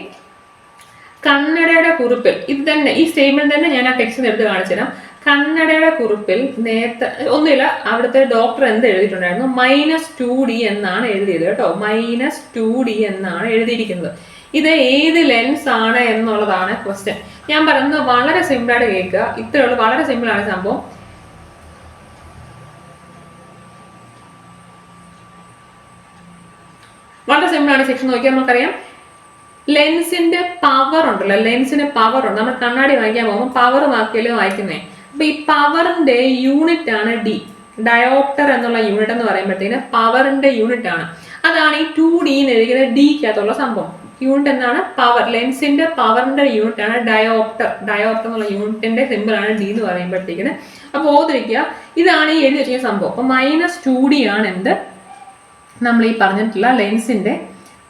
കണ്ണടയുടെ കുറിപ്പിൽ ഇത് തന്നെ ഈ സ്റ്റേറ്റ്മെന്റ് തന്നെ ഞാൻ ആ ടെക്സ്റ്റ് എടുത്ത് കാണിച്ചു തരാം. കണ്ണടയുടെ കുറിപ്പിൽ നേരത്തെ ഒന്നുമില്ല അവിടുത്തെ ഡോക്ടർ എന്ത് എഴുതിയിട്ടുണ്ടായിരുന്നു? മൈനസ് ടു ഡി എന്നാണ് എഴുതിയത് കേട്ടോ. മൈനസ് ടു ഡി എന്നാണ് എഴുതിയിരിക്കുന്നത്. ഇത് ഏത് ലെൻസ് ആണ് എന്നുള്ളതാണ് ക്വസ്റ്റ്യൻ ഞാൻ പറയുന്നത് വളരെ സിമ്പിളായിട്ട് കേൾക്കുക. ഇത്രയുള്ളൂ വളരെ സിമ്പിൾ ആണ് സംഭവം. വളരെ സിമ്പിൾ ആണ് സെക്ഷൻ നോക്കിയാൽ നമുക്കറിയാം. ലെൻസിന്റെ പവർ ഉണ്ടല്ലോ ലെൻസിന് പവർ ഉണ്ട്. നമ്മൾ കണ്ണാടി വാങ്ങിക്കാൻ പോകുമ്പോൾ പവർ വാക്കിയല്ലേ വായിക്കുന്നേ? അപ്പൊ ഈ പവറിന്റെ യൂണിറ്റ് ആണ് ഡി ഡയോപ്റ്റർ എന്നുള്ള യൂണിറ്റ് എന്ന് പറയുമ്പോഴത്തേന് പവറിന്റെ യൂണിറ്റ് ആണ്. അതാണ് ഈ ടു ഡി എന്ന് എഴുതിയത് ഡിക്കകത്തുള്ള സംഭവം. യൂണിറ്റ് എന്താണ്? പവർ ലെൻസിന്റെ പവറിന്റെ യൂണിറ്റ് ആണ് ഡയോപ്റ്റർ ഡയോപ്റ്റർ എന്നുള്ള യൂണിറ്റിന്റെ സിമ്പിൾ ആണ് ഡി എന്ന് പറയുമ്പോഴത്തേക്കിന്. അപ്പൊ ഓർത്തിരിക്കുക ഇതാണ് ഈ എഴുതി വെച്ചിരിക്കുന്ന സംഭവം. അപ്പൊ മൈനസ് ടു ഡി ആണ് എന്ത്? നമ്മൾ ഈ പറഞ്ഞിട്ടുള്ള ലെൻസിന്റെ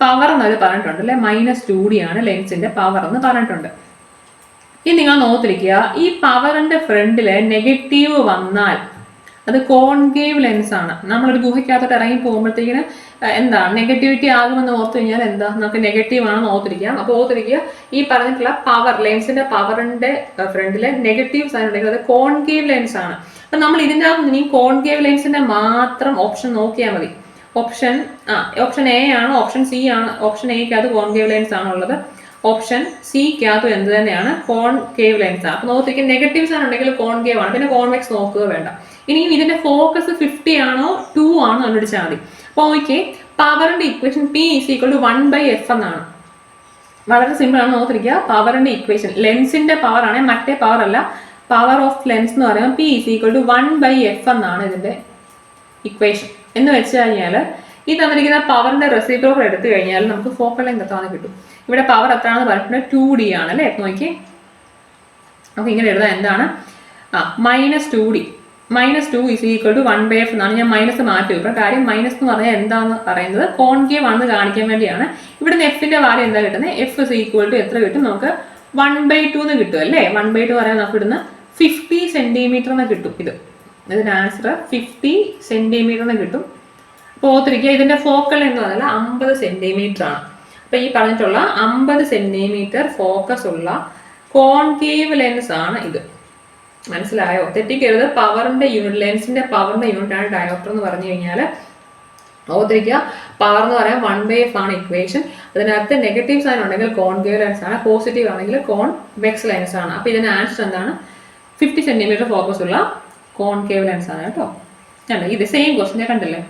പവർ എന്നവർ പറഞ്ഞിട്ടുണ്ട് അല്ലെ? മൈനസ് ടു ഡി ആണ് ലെൻസിന്റെ പവർ എന്ന് പറഞ്ഞിട്ടുണ്ട്. ഇനി നിങ്ങൾ നോക്കിയിരിക്കുക ഈ പവറിന്റെ ഫ്രണ്ടിൽ നെഗറ്റീവ് വന്നാൽ അത് കോൺകേവ് ലെൻസ് ആണ്. നമ്മളൊരു ഗുഹയ്ക്കകത്തോട്ട് ഇറങ്ങി പോകുമ്പോഴത്തേക്കിന് എന്താ നെഗറ്റിവിറ്റി ആകുമെന്ന് ഓർത്തു കഴിഞ്ഞാൽ എന്താ? നമുക്ക് നെഗറ്റീവ് ആണെന്ന് ഓർത്തിരിക്കാം അപ്പോൾ ഓർത്തിരിക്കുക ഈ പറഞ്ഞിട്ടുള്ള പവർ ലെൻസിന്റെ പവറിന്റെ ഫ്രണ്ടിലെ നെഗറ്റീവ് സൈൻ ഉണ്ടെങ്കിൽ അത് കോൺകേവ് ലെൻസ് ആണ്. അപ്പൊ നമ്മൾ ഇതിന്റെ അകത്ത് ഇനി കോൺകേവ് ലെൻസിന്റെ മാത്രം ഓപ്ഷൻ നോക്കിയാൽ മതി. ഓപ്ഷൻ ആ ഓപ്ഷൻ എ ആണ് ഓപ്ഷൻ സി ആണ് ഓപ്ഷൻ എക്കകത്ത് കോൺകേവ് ലൈൻസ് ആണുള്ളത് ഓപ്ഷൻ സിക്കകത്തും എന്ത് തന്നെയാണ് കോൺ കേവ് ലൈൻസ് ആണ് അപ്പോൾ നോക്കിയിരിക്കും നെഗറ്റീവ്സ് ആണെങ്കിൽ കോൺകേവ് ആണ്. പിന്നെ കോൺവെക്സ് നോക്കുക വേണ്ട. ഇനി ഇതിന്റെ ഫോക്കസ് ഫിഫ്റ്റി ആണോ ടു ആണോ കണ്ടുപിടിച്ചാൽ മതി. അപ്പോൾ ഓക്കെ പവറിന്റെ equation P is equal to one by F എന്നാണ്. വളരെ സിമ്പിൾ ആണ് നോക്കിയിരിക്കുക. പവറിന്റെ ഇക്വേഷൻ ലെൻസിന്റെ പവർ ആണ് മറ്റേ പവർ അല്ല. പവർ ഓഫ് ലെൻസ് എന്ന് പറയുമ്പോൾ P is equal to one by F എന്നാണ് ഇതിന്റെ ഇക്വേഷൻ എന്ന് വെച്ച് കഴിഞ്ഞാൽ ഈ തന്നിരിക്കുന്ന പവറിന്റെ റെസിപ്രോക്കൽ എടുത്തു കഴിഞ്ഞാൽ നമുക്ക് ഫോക്കൽ ലെങ്ത് എത്രയാണ് കിട്ടും. ഇവിടെ പവർ എത്രയാണെന്ന് പറഞ്ഞിട്ടുണ്ട്? ടു ഡി ആണ് അല്ലേ? നോക്കി നമുക്ക് ഇങ്ങനെ എഴുതാം എന്താണ്? ആ minus two D minus two is equal to one by F എന്നാണ് ഞാൻ മൈനസ് മാറ്റി വെക്കുക കാര്യം മൈനസ് എന്ന് പറഞ്ഞാൽ എന്താന്ന് പറയുന്നത്? കോൺകേവ് ആണെന്ന് കാണിക്കാൻ വേണ്ടിയാണ്. ഇവിടുന്ന് എഫിന്റെ വാല്യൂ എന്താ കിട്ടുന്നത് എഫ് ഇസ് ഈക്വൽ ടു എത്ര കിട്ടും? നമുക്ക് വൺ ബൈ ടു എന്ന് കിട്ടും അല്ലേ? വൺ ബൈ ടു പറയാൻ നമുക്ക് ഇടുന്ന ഫിഫ്റ്റി സെന്റിമീറ്റർ എന്ന് കിട്ടും ഇത്. ഇതിന്റെ ആൻസർ ഫിഫ്റ്റി സെന്റിമീറ്റർ എന്ന് കിട്ടും. അപ്പോൾ ഓർത്തിരിക്കുക ഇതിന്റെ ഫോക്കൽ എന്ന് പറഞ്ഞാൽ അമ്പത് സെന്റിമീറ്റർ ആണ്. അപ്പൊ ഈ പറഞ്ഞിട്ടുള്ള അമ്പത് സെന്റിമീറ്റർ ഫോക്കസ് ഉള്ള കോൺകേവ് ലെൻസ് ആണ് ഇത്. മനസ്സിലായോ? തെറ്റിക്കരുത്. പവറിന്റെ യൂണിറ്റ് ലെൻസിന്റെ പവറിന്റെ യൂണിറ്റ് ആണ് ഡയോപ്റ്റർ എന്ന് പറഞ്ഞു കഴിഞ്ഞാൽ. ഓർത്തിരിക്കുക പവർ എന്ന് പറയാൻ വൺ ബൈ എഫ് ആണ് ഇക്വേഷൻ അതിനകത്ത് നെഗറ്റീവ് സൈൻ ഉണ്ടെങ്കിൽ കോൺകേവ് ലെൻസ് ആണ് പോസിറ്റീവ് ആണെങ്കിൽ കോൺ വെക്സ് ലെൻസ് ആണ്. അപ്പൊ ഇതിന്റെ ആൻസർ എന്താണ്? ഫിഫ്റ്റി സെന്റിമീറ്റർ ഫോക്കസ് ഉള്ള കോൺകേവ് ലെൻസ് ആണ് കേട്ടോ. അല്ല ഇത് സെയിം ക്വസ്റ്റ്യൻ കണ്ടല്ലേ?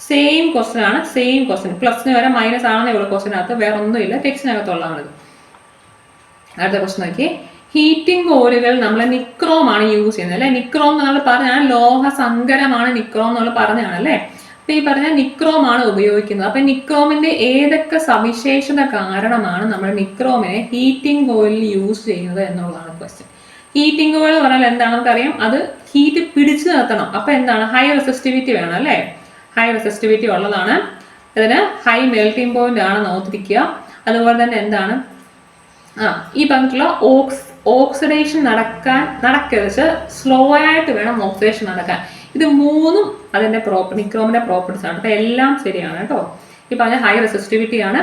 സെയിം ക്വസ്റ്റ്യൻ ആണ് സെയിം ക്വസ്റ്റ്യൻ പ്ലസിന് വരെ മൈനസ് ആണെന്നേ ഉള്ളൂ ക്വസ്റ്റിനകത്ത് വേറെ ഒന്നുമില്ല. ടെക്സ്റ്റിനകത്തുള്ളതാണിത് അടുത്ത ക്വസ്റ്റ്യൻ നോക്കി. ഹീറ്റിംഗ് ഓയിലുകൾ നമ്മൾ നിക്രോം ആണ് യൂസ് ചെയ്യുന്നത് അല്ലെ? നിക്രോം എന്ന് നമ്മൾ പറഞ്ഞാൽ ലോഹ സങ്കരമാണ് നിക്രോം നമ്മൾ പറഞ്ഞാണ് അല്ലേ? അപ്പൊ ഈ പറഞ്ഞ നിക്രോം ആണ് ഉപയോഗിക്കുന്നത്. അപ്പൊ നിക്രോമിന്റെ ഏതൊക്കെ സവിശേഷത കാരണമാണ് നമ്മൾ നിക്രോമിനെ ഹീറ്റിംഗ് ഓയിലിൽ യൂസ് ചെയ്യുന്നത് എന്നുള്ളതാണ് ക്വസ്റ്റ്യൻ ഹീറ്റിംഗ് ഓയിൽ പറഞ്ഞാൽ എന്താണ് നമുക്കറിയാം? അത് ഹീറ്റ് പിടിച്ചു നിർത്തണം. അപ്പൊ എന്താണ്? ഹൈ റെസിസ്റ്റിവിറ്റി വേണം അല്ലേ? ഹൈ റെസിസ്റ്റിവിറ്റി ഉള്ളതാണ്. ഇതിന് ഹൈ മെൽറ്റിംഗ് പോയിന്റ് ആണ് നോക്കിയിരിക്കുക. അതുപോലെ തന്നെ എന്താണ്? ആ ഈ പറഞ്ഞിട്ടുള്ള ഓക്സ് ഓക്സിഡേഷൻ നടക്കാൻ നടക്കരുത്. സ്ലോ ആയിട്ട് വേണം ഓക്സിഡേഷൻ നടക്കാൻ. ഇത് മൂന്നും അതിന്റെ പ്രോപ്പർ നിക്രോമിന്റെ പ്രോപ്പർട്ടീസ് ആണ്. അപ്പൊ എല്ലാം ശരിയാണ് കേട്ടോ. ഈ പറഞ്ഞ ഹൈ റെസിസ്റ്റിവിറ്റി ആണ്.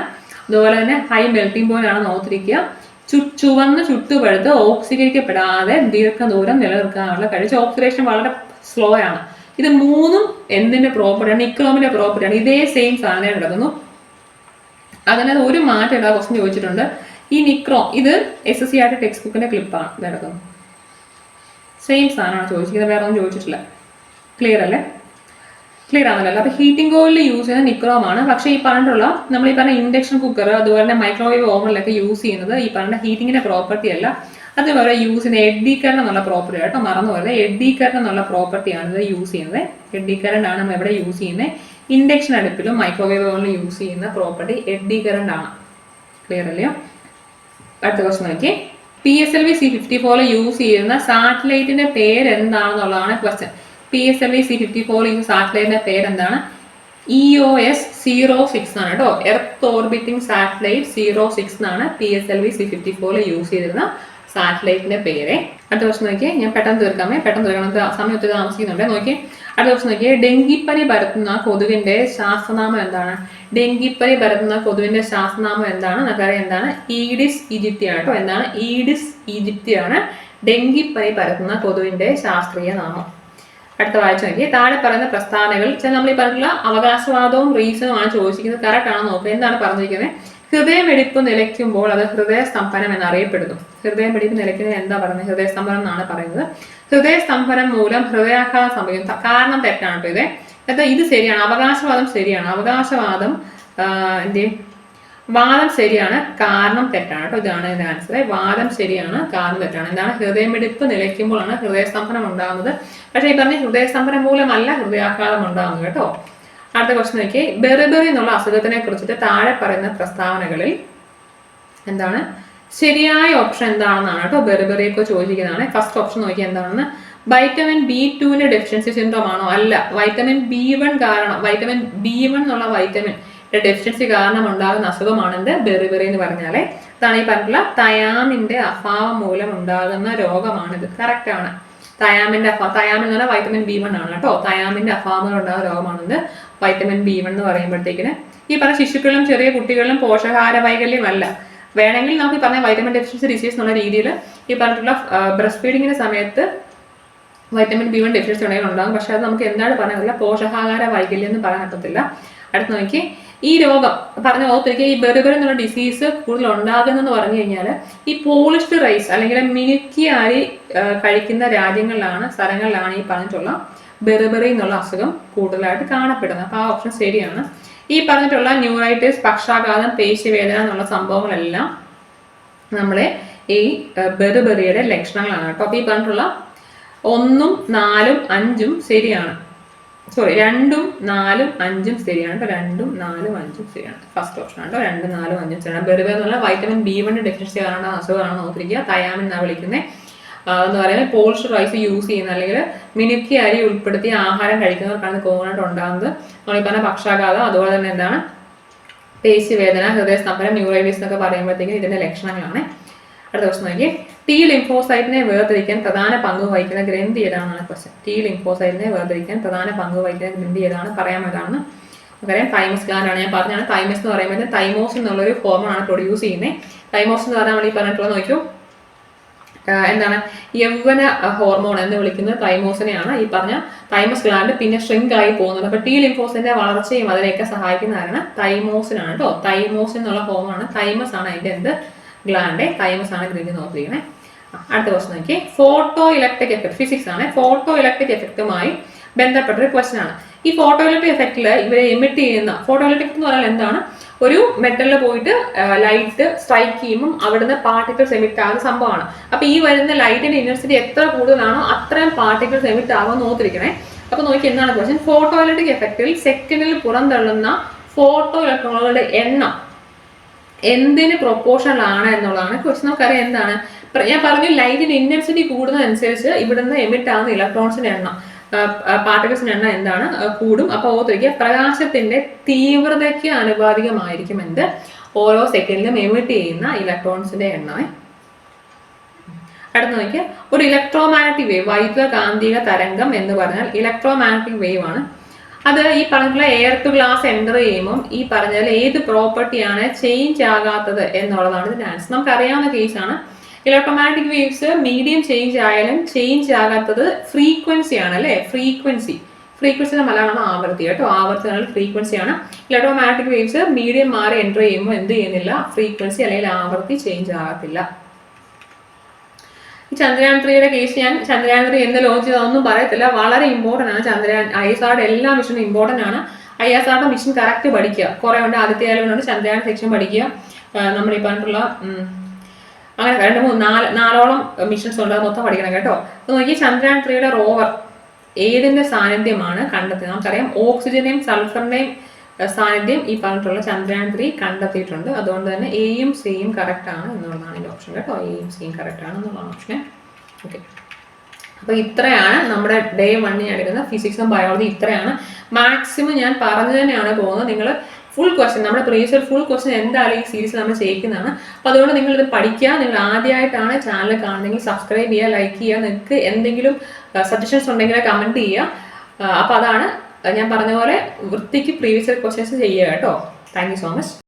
അതുപോലെ തന്നെ ഹൈ മെൽറ്റിംഗ് പോയിന്റ് ആണ് നോത്തിരിക്കുക ചു ചുവന്ന് ചുട്ടുപഴുത്ത് ഓക്സീകരിക്കപ്പെടാതെ ദീർഘദൂരം നിലനിർത്താനുള്ള കഴിച്ച് ഓക്സിഡേഷൻ വളരെ സ്ലോ ആണ് ഇത് മൂന്നും എന്തിന്റെ പ്രോപ്പർട്ടിയാണ്? നിക്രോമിന്റെ പ്രോപ്പർട്ടിയാണ്. ഇതേ സെയിം സാധനം കിടക്കുന്നു. അതിനകത്ത് ഒരു മാറ്റം ഇടാ ക്വസ്റ്റൻ ചോദിച്ചിട്ടുണ്ട്. ഈ നിക്രോ ഇത് എസ് എസ് സി ആയിട്ട് ടെക്സ്റ്റ് ബുക്കിന്റെ ക്ലിപ്പാണ് ഇത് കിടക്കുന്നു. സെയിം സാധനമാണ് ചോദിച്ചിരിക്കുന്നത്. വേറെ ഒന്നും ചോദിച്ചിട്ടില്ല. ക്ലിയർ അല്ലേ? ക്ലിയർ ആണല്ലോ അപ്പൊ ഹീറ്റിംഗ് ഓയിലിൽ യൂസ് ചെയ്യുന്ന നിക്രോം ആണ്. പക്ഷെ ഈ പറഞ്ഞിട്ടുള്ള നമ്മൾ ഈ പറഞ്ഞ ഇൻഡക്ഷൻ കുക്കർ അതുപോലെ തന്നെ മൈക്രോവേവ് ഓവനിലൊക്കെ യൂസ് ചെയ്യുന്നത് ഈ പറഞ്ഞ ഹീറ്റിംഗിന്റെ പ്രോപ്പർട്ടി അല്ല. അതുപോലെ യൂസ് ചെയ്യുന്ന എഡ്ഡി എന്നുള്ള പ്രോപ്പർട്ടി കേട്ടോ. മറന്നു പോയത് എഡ്ഡി എന്നുള്ള പ്രോപ്പർട്ടിയാണ് ഇത് യൂസ് ചെയ്യുന്നത്. എഡ്ഡി ആണ് നമ്മൾ ഇവിടെ യൂസ് ചെയ്യുന്നത്. ഇൻഡക്ഷൻ അടുപ്പിലും മൈക്രോവേവ് ഓവനിലും യൂസ് ചെയ്യുന്ന പ്രോപ്പർട്ടി എഡ്ഡി ആണ്. ക്ലിയർ അല്ലയോ? അടുത്ത ക്വസ്റ്റൻ നോക്കി P S L V C fifty ഫോറിൽ യൂസ് ചെയ്യുന്ന സാറ്റലൈറ്റിന്റെ പേര് എന്താണെന്നുള്ളതാണ് question P S L C fifty four use സാറ്റലൈറ്റിന്റെ പേര് എന്താണ് E O S zero six ആണ് കേട്ടോ. Earth orbiting satellite zero six എന്നാണ് P S L V C fifty ഫോറിൽ യൂസ് ചെയ്തിരുന്ന സാറ്റലൈറ്റിന്റെ പേര്. അടുത്ത ക്വസ്റ്റൻ നോക്കിയേ. ഞാൻ പെട്ടെന്ന് തീർക്കാമേ പെട്ടെന്ന് തീർക്കണം സമയം ഒത്തിരി താമസിക്കുന്നുണ്ട്. നോക്കിയേ. അടുത്ത ക്വസ്റ്റൻ നോക്കിയേ. ഡെങ്കിപ്പനി പരത്തുന്ന കൊതുവിന്റെ ശാസ്ത്രനാമം എന്താണ്? ഡെങ്കിപ്പനി പരത്തുന്ന കൊതുവിന്റെ ശാസ്ത്രനാമം എന്താണ്? നമുക്കറിയാം എന്താണ്? ഈഡിസ് ഈജിപ്തി ആണ് കേട്ടോ. എന്താണ്? ഈഡിസ് ഈജിപ്തി ആണ് ഡെങ്കിപ്പനി പരത്തുന്ന കൊതുവിന്റെ ശാസ്ത്രീയ നാമം. അടുത്ത വായിച്ചു നോക്കി. താഴെ പറയുന്ന പ്രസ്താവനകൾ നമ്മൾ ഈ പറഞ്ഞിട്ടുള്ള അവകാശവാദവും ആണ് ചോദിച്ചിരിക്കുന്നത്. കറക്റ്റ് ആണോ നോക്കുക എന്താണ് പറഞ്ഞിരിക്കുന്നത് ഹൃദയമിടിപ്പ് നിലയ്ക്കുമ്പോൾ അത് ഹൃദയ സ്തംഭനം എന്നറിയപ്പെടുന്നു. ഹൃദയമിടിപ്പ് നിലയ്ക്കുന്നത് എന്താ പറയുന്നത്? ഹൃദയ സ്തംഭനം എന്നാണ് പറയുന്നത്. ഹൃദയ സ്തംഭനം മൂലം ഹൃദയാഘാതം സംഭവിക്കുന്നു. കാരണം തെറ്റാണ് ഇത്. ഇത് ശരിയാണ്. അവകാശവാദം ശരിയാണ്. അവകാശവാദം ചെയ്യും? വാദം ശരിയാണ് കാരണം തെറ്റാണ് കേട്ടോ ഇതാണ് ഇതിന്റെ ആൻസർ വാദം ശരിയാണ് കാരണം തെറ്റാണ്. എന്താണ്? ഹൃദയമിടിപ്പ് നിലയ്ക്കുമ്പോഴാണ് ഹൃദയസ്തംഭനം ഉണ്ടാകുന്നത്. പക്ഷേ ഈ പറഞ്ഞ ഹൃദയസ്തംഭനം മൂലമല്ല ഹൃദയാഘാതം ഉണ്ടാകുന്നത് കേട്ടോ അടുത്ത ക്വസ്റ്റൻ നോക്കി ബെറിബെറി എന്നുള്ള അസുഖത്തിനെ കുറിച്ചിട്ട് താഴെ പറയുന്ന പ്രസ്താവനകളിൽ എന്താണ്? ശരിയായ ഓപ്ഷൻ എന്താണെന്നാണ് കേട്ടോ ബെറിബെറിയൊക്കെ ചോദിക്കുന്നതാണ് ഫസ്റ്റ് ഓപ്ഷൻ നോക്കി എന്താണെന്ന്? വൈറ്റമിൻ ബി ടുവിന്റെ ഡെഫിഷ്യൻസി സിൻഡ്രോം ആണോ? അല്ല. വൈറ്റമിൻ ബി വൺ കാരണം വൈറ്റമിൻ ബി വൺ എന്നുള്ള വൈറ്റമിൻ ഡെഫിഷ്യൻസി കാരണം ഉണ്ടാകുന്ന അസുഖമാണ് എന്ത് ബെറിബെറി എന്ന് പറഞ്ഞാലേ. അതാണ് ഈ പറഞ്ഞിട്ടുള്ള തയാമിന്റെ അഭാവം മൂലം ഉണ്ടാകുന്ന രോഗമാണിത്. കറക്റ്റ് ആണ്. തയാമിന്റെ അഭാവം തയാമിൻ എന്ന് പറഞ്ഞാൽ വൈറ്റമിൻ ബി വൺ ആണ് കേട്ടോ. തയാമിന്റെ അഭാവം മൂലം ഉണ്ടാകുന്ന രോഗമാണിത് വൈറ്റമിൻ ബി വൺ എന്ന് പറയുമ്പോഴത്തേക്കിന് ഈ പറഞ്ഞ ശിശുക്കളും ചെറിയ കുട്ടികളിലും പോഷകാഹാര വൈകല്യമല്ല. വേണമെങ്കിൽ നമുക്ക് ഈ പറഞ്ഞ വൈറ്റമിൻ ഡെഫിഷ്യൻസി ഡിസീസ് എന്നുള്ള രീതിയിൽ ഈ പറഞ്ഞിട്ടുള്ള ബ്രസ്റ്റ് ഫീഡിങ്ങിന്റെ സമയത്ത് വൈറ്റമിൻ ബി വൺ ഡെഫിഷ്യൻസി ഉണ്ടെങ്കിൽ ഉണ്ടാകും. പക്ഷെ അത് നമുക്ക് എന്താണ് പറയാനില്ല പോഷകാഹാര വൈകല്യം എന്ന് പറയാൻ പറ്റത്തില്ല. അടുത്ത് നോക്കി. ഈ രോഗം പറഞ്ഞ ഓർത്തിരിക്കുക ഈ ബെറുബർ എന്നുള്ള ഡിസീസ് കൂടുതൽ ഉണ്ടാകുന്നതെന്ന് പറഞ്ഞു കഴിഞ്ഞാൽ ഈ പോളിഷ്ഡ് റൈസ് അല്ലെങ്കിൽ മിനുക്കി അരി കഴിക്കുന്ന രാജ്യങ്ങളിലാണ് സ്ഥലങ്ങളിലാണ് ഈ പറഞ്ഞിട്ടുള്ള ബെറുബറി എന്നുള്ള അസുഖം കൂടുതലായിട്ട് കാണപ്പെടുന്നത്. അപ്പോൾ ആ ഓപ്ഷൻ ശരിയാണ്. ഈ പറഞ്ഞിട്ടുള്ള ന്യൂറൈറ്റിസ് പക്ഷാഘാതം പേശിവേദന എന്നുള്ള സംഭവങ്ങളെല്ലാം നമ്മളെ ഈ ബെറുബെറിയുടെ ലക്ഷണങ്ങളാണ്. കേട്ടോ അപ്പോൾ ഈ പറഞ്ഞിട്ടുള്ള ഒന്നും നാലും അഞ്ചും ശരിയാണ്. സോറി രണ്ടും നാലും അഞ്ചും ശരിയാണ് കേട്ടോ രണ്ടും നാലും അഞ്ചും ശരിയാണ് ഫസ്റ്റ് ഓപ്ഷൻ ആണ് കേട്ടോ രണ്ടും നാലും അഞ്ചും ശരിയാണ്. ബെറുബ എന്ന് പറഞ്ഞാൽ വൈറ്റമിൻ ബി വൺ ഡെഫിഷ്യൻസി കാരണം അസുഖമാണ് നോക്കിയിരിക്കുക തയാമിൻ എന്നാണ് വിളിക്കുന്നത് എന്ന് പറയുന്നത് പോളിഷ് റൈസ് യൂസ് ചെയ്യുന്ന അല്ലെങ്കിൽ മിനുക്കി അരി ഉൾപ്പെടുത്തി ആഹാരം കഴിക്കുന്നവർക്കാണ് കോമണായിട്ട് ഉണ്ടാകുന്നത്. നമ്മൾ പറഞ്ഞ പക്ഷാഘാതം അതുപോലെ തന്നെ എന്താണ്? പേശി വേദന ഹൃദയ സ്തംഭനം ന്യൂറൈറ്റിസ് എന്നൊക്കെ പറയുമ്പോഴത്തേക്കും ഇതിന്റെ ലക്ഷണങ്ങളാണ്. അടുത്ത ക്വസ്റ്റ് നോക്കി ടി ലിംഫോസൈറ്റിനെ വേർതിരിക്കാൻ പ്രധാന പങ്ക് വഹിക്കുന്ന ഗ്രന്ഥി ഏതാണെന്നാണ് ക്വസ്റ്റ്യൻ ടി ലിംഫോസൈറ്റിനെ വേർതിരിക്കാൻ പ്രധാന പങ്ക് വഹിക്കുന്ന ഗ്രന്ഥി ഏതാണ്? പറയാൻ ഏതാണ് നമുക്കറിയാം തൈമസ് ഗ്ലാൻഡ് ആണ്. ഞാൻ പറഞ്ഞാണ് തൈമസ് എന്ന് പറയുമ്പോൾ തൈമോസ് എന്നുള്ളൊരു ഹോർമോൺ ആണ് പ്രൊഡ്യൂസ് ചെയ്യുന്നത് തൈമോസ് എന്ന് പറഞ്ഞാൽ നമ്മൾ ഈ പറഞ്ഞിട്ടുള്ള നോക്കൂ. എന്താണ്? യൗവന ഹോർമോൺ എന്ന് വിളിക്കുന്നത് തൈമോസിനെയാണ് ഈ പറഞ്ഞ തൈമസ് ഗ്ലാൻഡ് പിന്നെ ഷ്രിങ്ക് ആയി പോകുന്നത്. അപ്പൊ ടി ലിംഫോസിന്റെ വളർച്ചയും അതിനെയൊക്കെ സഹായിക്കുന്നതാണ് തൈമോസിനാണ് കേട്ടോ തൈമോസിൻ എന്നുള്ള ഹോർമോൺ തൈമസ് ആണ് അതിന്റെ എന്ത്? ഗ്ലാൻഡ് തൈമസ് ആണ് ഗ്രന്ഥി നോക്കിയിരിക്കുന്നത് അടുത്ത ക്വസ്റ്റൻ നോക്കി ഫോട്ടോ ഇലക്ട്രിക് എഫക്ട് ഫിസിക്സ് ആണ്. ഫോട്ടോ ഇലക്ട്രിക് എഫക്റ്റുമായി ബന്ധപ്പെട്ട ഒരു ക്വസ്റ്റൻ ആണ്. ഈ ഫോട്ടോ ഇലക്ട്രിക് എഫക്റ്റിൽ ഇവരെ എമിറ്റ് ചെയ്യുന്ന ഫോട്ടോ ഇലക്ട്രിക് എന്ന് പറഞ്ഞാൽ എന്താണ്? ഒരു മെറ്റലിൽ പോയിട്ട് ലൈറ്റ് സ്ട്രൈക്ക് ചെയ്യുമ്പോൾ അവിടുന്ന് പാർട്ടിക്കിൾസ് എമിറ്റ് ആകുന്ന സംഭവമാണ്. അപ്പൊ ഈ വരുന്ന ലൈറ്റിന്റെ ഇന്റൻസിറ്റി എത്ര കൂടുതലാണോ അത്രയും പാർട്ടിക്കിൾസ് എമിറ്റ് ആകുമെന്ന് നോക്കിയിരിക്കണേ. അപ്പൊ നോക്കി എന്താണ് ക്വസ്റ്റൻ ഫോട്ടോ ഇലക്ട്രിക് എഫക്റ്റിൽ സെക്കൻഡിൽ പുറന്തള്ളുന്ന ഫോട്ടോ ഇലക്ട്രോണുകളുടെ എണ്ണം എന്തിന് പ്രൊപ്പോർഷണലാണ് എന്നുള്ളതാണ്. ക്വസ്റ്റ്യൻ നമുക്കറിയാം എന്താണ്? ഞാൻ പറഞ്ഞു ലൈറ്റിന്റെ ഇന്റൻസിറ്റി കൂടുന്നതനുസരിച്ച് ഇവിടുന്ന് എമിറ്റ് ആവുന്ന ഇലക്ട്രോൺസിന്റെ എണ്ണം പാർട്ടിക്കിൾസിന്റെ എണ്ണം എന്താണ്? കൂടും. അപ്പോൾ ഓർത്തിരിക്കുക പ്രകാശത്തിന്റെ തീവ്രതയ്ക്ക് ആനുപാതികമായിരിക്കും എന്ത്? ഓരോ സെക്കൻഡിലും എമിറ്റ് ചെയ്യുന്ന ഇലക്ട്രോൺസിന്റെ എണ്ണമേ അടുത്ത നോക്കിയാൽ ഒരു ഇലക്ട്രോമാഗ്നറ്റിക് വേവ് വൈദ്യുത കാന്തിക തരംഗം എന്ന് പറഞ്ഞാൽ ഇലക്ട്രോമാഗ്നറ്റിക് വേവ് ആണ്. അത് ഈ പറഞ്ഞിട്ടുള്ള എയർ ടു ഗ്ലാസ് എന്റർ ചെയ്യുമ്പോൾ ഈ പറഞ്ഞതിൽ ഏത് പ്രോപ്പർട്ടിയാണ് ചേഞ്ച് ആകാത്തത് എന്നുള്ളതാണ് ഇതിന്റെ ആൻസർ നമുക്ക് അറിയാവുന്ന കേസാണ് ഇലക്ട്രോമാറ്റിക് വേവ്സ് മീഡിയം ചേഞ്ച് ആയാലും ചേഞ്ച് ആകാത്തത് ഫ്രീക്വൻസി ആണ് അല്ലേ? ഫ്രീക്വൻസി ഫ്രീക്വൻസിയുടെ മലയാളമാണ് ആവർത്തി കേട്ടോ. ആവർത്തി എന്നാൽ ഫ്രീക്വൻസി ആണ്. ഇലക്ട്രോമാറ്റിക് വേവ്സ് മീഡിയം മാറി എന്റർ ചെയ്യുമ്പോൾ എന്ത് ചെയ്യുന്നില്ല? ഫ്രീക്വൻസി അല്ലെങ്കിൽ ആവർത്തി ചേഞ്ച് ആകത്തില്ല. ചന്ദ്രയാൻ ത്രീയുടെ കേസ് ഞാൻ ചന്ദ്രയാൻ ത്രീ എന്ന് ലോഞ്ച് ചെയ്തതൊന്നും പറയത്തില്ല. വളരെ ഇമ്പോർട്ടന്റ് ആണ് ചന്ദ്രയാൻ. ഐ എസ് ആറുടെ എല്ലാ മിഷനും ഇമ്പോർട്ടന്റ് ആണ്. ഐ എസ് ആറുടെ മിഷൻ കറക്റ്റ് പഠിക്കുക. കുറേ ഉണ്ട്. ആദ്യത്തെ ആയാലും ചന്ദ്രയാൻ സെക്ഷൻ പഠിക്കുക. നമ്മൾ ഈ പറഞ്ഞിട്ടുള്ള അങ്ങനെ രണ്ട് മൂന്ന് നാല് നാലോളം മിഷൻസ് ഉണ്ട്. മൊത്തം പഠിക്കണം കേട്ടോ. നോക്കി ചന്ദ്രയാൻ ത്രീയുടെ റോവർ ഏതിന്റെ സാന്നിധ്യമാണ് കണ്ടെത്തിയത്? നമുക്കറിയാം. ഓക്സിജനെയും സൾഫറിന്റെയും അഹ് സാന്നിധ്യം ഈ പറഞ്ഞിട്ടുള്ള ചന്ദ്രയാൻ ത്രീ കണ്ടെത്തിയിട്ടുണ്ട്. അതുകൊണ്ട് തന്നെ എയും സിയും കറക്റ്റ് ആണ് എന്നുള്ളതാണ് എന്റെ ഓപ്ഷൻ കേട്ടോ. എയും സിയും കറക്റ്റ് ആണ് എന്നുള്ളതാണ് ഓപ്ഷൻ ഓക്കെ അപ്പോൾ ഇത്രയാണ് നമ്മുടെ ഡേ വണ്ണിന് എടുക്കുന്ന ഫിസിക്സും ബയോളജി ഇത്രയാണ്. മാക്സിമം ഞാൻ പറഞ്ഞു തന്നെയാണ് പോകുന്നത്. നിങ്ങൾ ഫുൾ ക്വസ്റ്റ്യൻ നമ്മുടെ പ്രീവിയസ് ഫുൾ ക്വസ്റ്റ്യൻ എന്തായാലും ഈ സീരീസ് നമ്മൾ ചെയ്യിക്കുന്നതാണ്. അപ്പോൾ അതുകൊണ്ട് നിങ്ങൾ ഇത് പഠിക്കുക. നിങ്ങൾ ആദ്യമായിട്ടാണ് ചാനൽ കാണുന്നതെങ്കിൽ സബ്സ്ക്രൈബ് ചെയ്യുക ലൈക്ക് ചെയ്യുക. നിങ്ങൾക്ക് എന്തെങ്കിലും സജഷൻസ് ഉണ്ടെങ്കിൽ കമന്റ് ചെയ്യുക. അപ്പോൾ അതാണ് ഞാൻ പറഞ്ഞ പോലെ വൃത്തിക്ക് പ്രീവിയസ് ക്വസ്റ്റ്യൻസ് ചെയ്യുക കേട്ടോ. Thank you so much